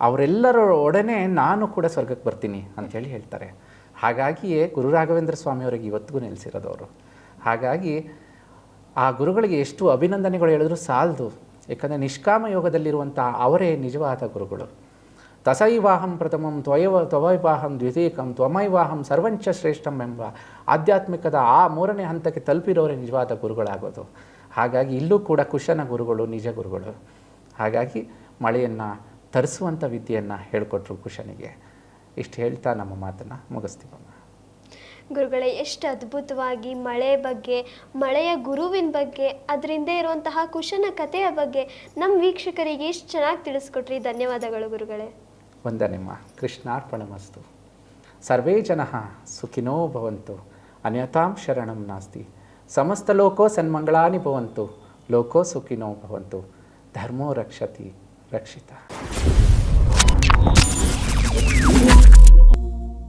ಅವರೆಲ್ಲರ ಒಡನೆ ನಾನು ಕೂಡ ಸ್ವರ್ಗಕ್ಕೆ ಬರ್ತೀನಿ ಅಂತ ಹೇಳಿ ಹೇಳ್ತಾರೆ. ಹಾಗಾಗಿಯೇ ಗುರು ರಾಘವೇಂದ್ರ ಸ್ವಾಮಿಯವರಿಗೆ ಇವತ್ತಿಗೂ ನೆಲೆಸಿರೋದವರು. ಹಾಗಾಗಿ ಆ ಗುರುಗಳಿಗೆ ಎಷ್ಟು ಅಭಿನಂದನೆಗಳು ಹೇಳಿದ್ರು ಸಾಲದು. ಯಾಕಂದರೆ ನಿಷ್ಕಾಮ ಯೋಗದಲ್ಲಿರುವಂಥ ಅವರೇ ನಿಜವಾದ ಗುರುಗಳು. ತಸೈವಾಹಂ ಪ್ರಥಮಂ ತ್ವಯವ, ತ್ವವೈವಾಹಂ ದ್ವಿತೀಯಕಂ, ತ್ವಮೈವಾಹಂ ಸರ್ವಂಚ ಶ್ರೇಷ್ಠಂ ಎಂಬ ಆಧ್ಯಾತ್ಮಿಕದ ಆ ಮೂರನೇ ಹಂತಕ್ಕೆ ತಲುಪಿರೋರೇ ನಿಜವಾದ ಗುರುಗಳಾಗೋದು. ಹಾಗಾಗಿ ಇಲ್ಲೂ ಕೂಡ ಕುಶನ ಗುರುಗಳು, ನಿಜ ಗುರುಗಳು. ಹಾಗಾಗಿ ಮಳೆಯನ್ನು ತರಿಸುವಂಥ ವಿದ್ಯೆಯನ್ನು ಹೇಳಿಕೊಟ್ರು ಕುಶನಿಗೆ. ಇಷ್ಟು ಹೇಳ್ತಾ ನಮ್ಮ ಮಾತನ್ನು ಮುಗಿಸ್ತೀವಮ್ಮ ಗುರುಗಳೇ, ಎಷ್ಟು ಅದ್ಭುತವಾಗಿ ಮಳೆ ಬಗ್ಗೆ, ಮಳೆಯ ಗುರುವಿನ ಬಗ್ಗೆ, ಅದರಿಂದ ಇರುವಂತಹ ಕುಶನ ಕಥೆಯ ಬಗ್ಗೆ ನಮ್ಮ ವೀಕ್ಷಕರಿಗೆ ಎಷ್ಟು ಚೆನ್ನಾಗಿ ತಿಳಿಸ್ಕೊಟ್ರಿ. ಧನ್ಯವಾದಗಳು ಗುರುಗಳೇ. ವಂದನೆಮ್ಮ ಕೃಷ್ಣಾರ್ಪಣಮಸ್ತು. ಸರ್ವೇ ಜನ ಸುಖಿನೋ ಭವಂತು. ಅನ್ಯತಾಂ ಶರಣಂ ನಾಸ್ತಿ. ಸಮಸ್ತ ಲೋಕೋ ಸನ್ಮಂಗಳಾನಿ ಭವಂತು. ಲೋಕೋ ಸುಖಿನೋ ಭವಂತು. ಧರ್ಮೋ ರಕ್ಷತಿ ರಕ್ಷಿತ.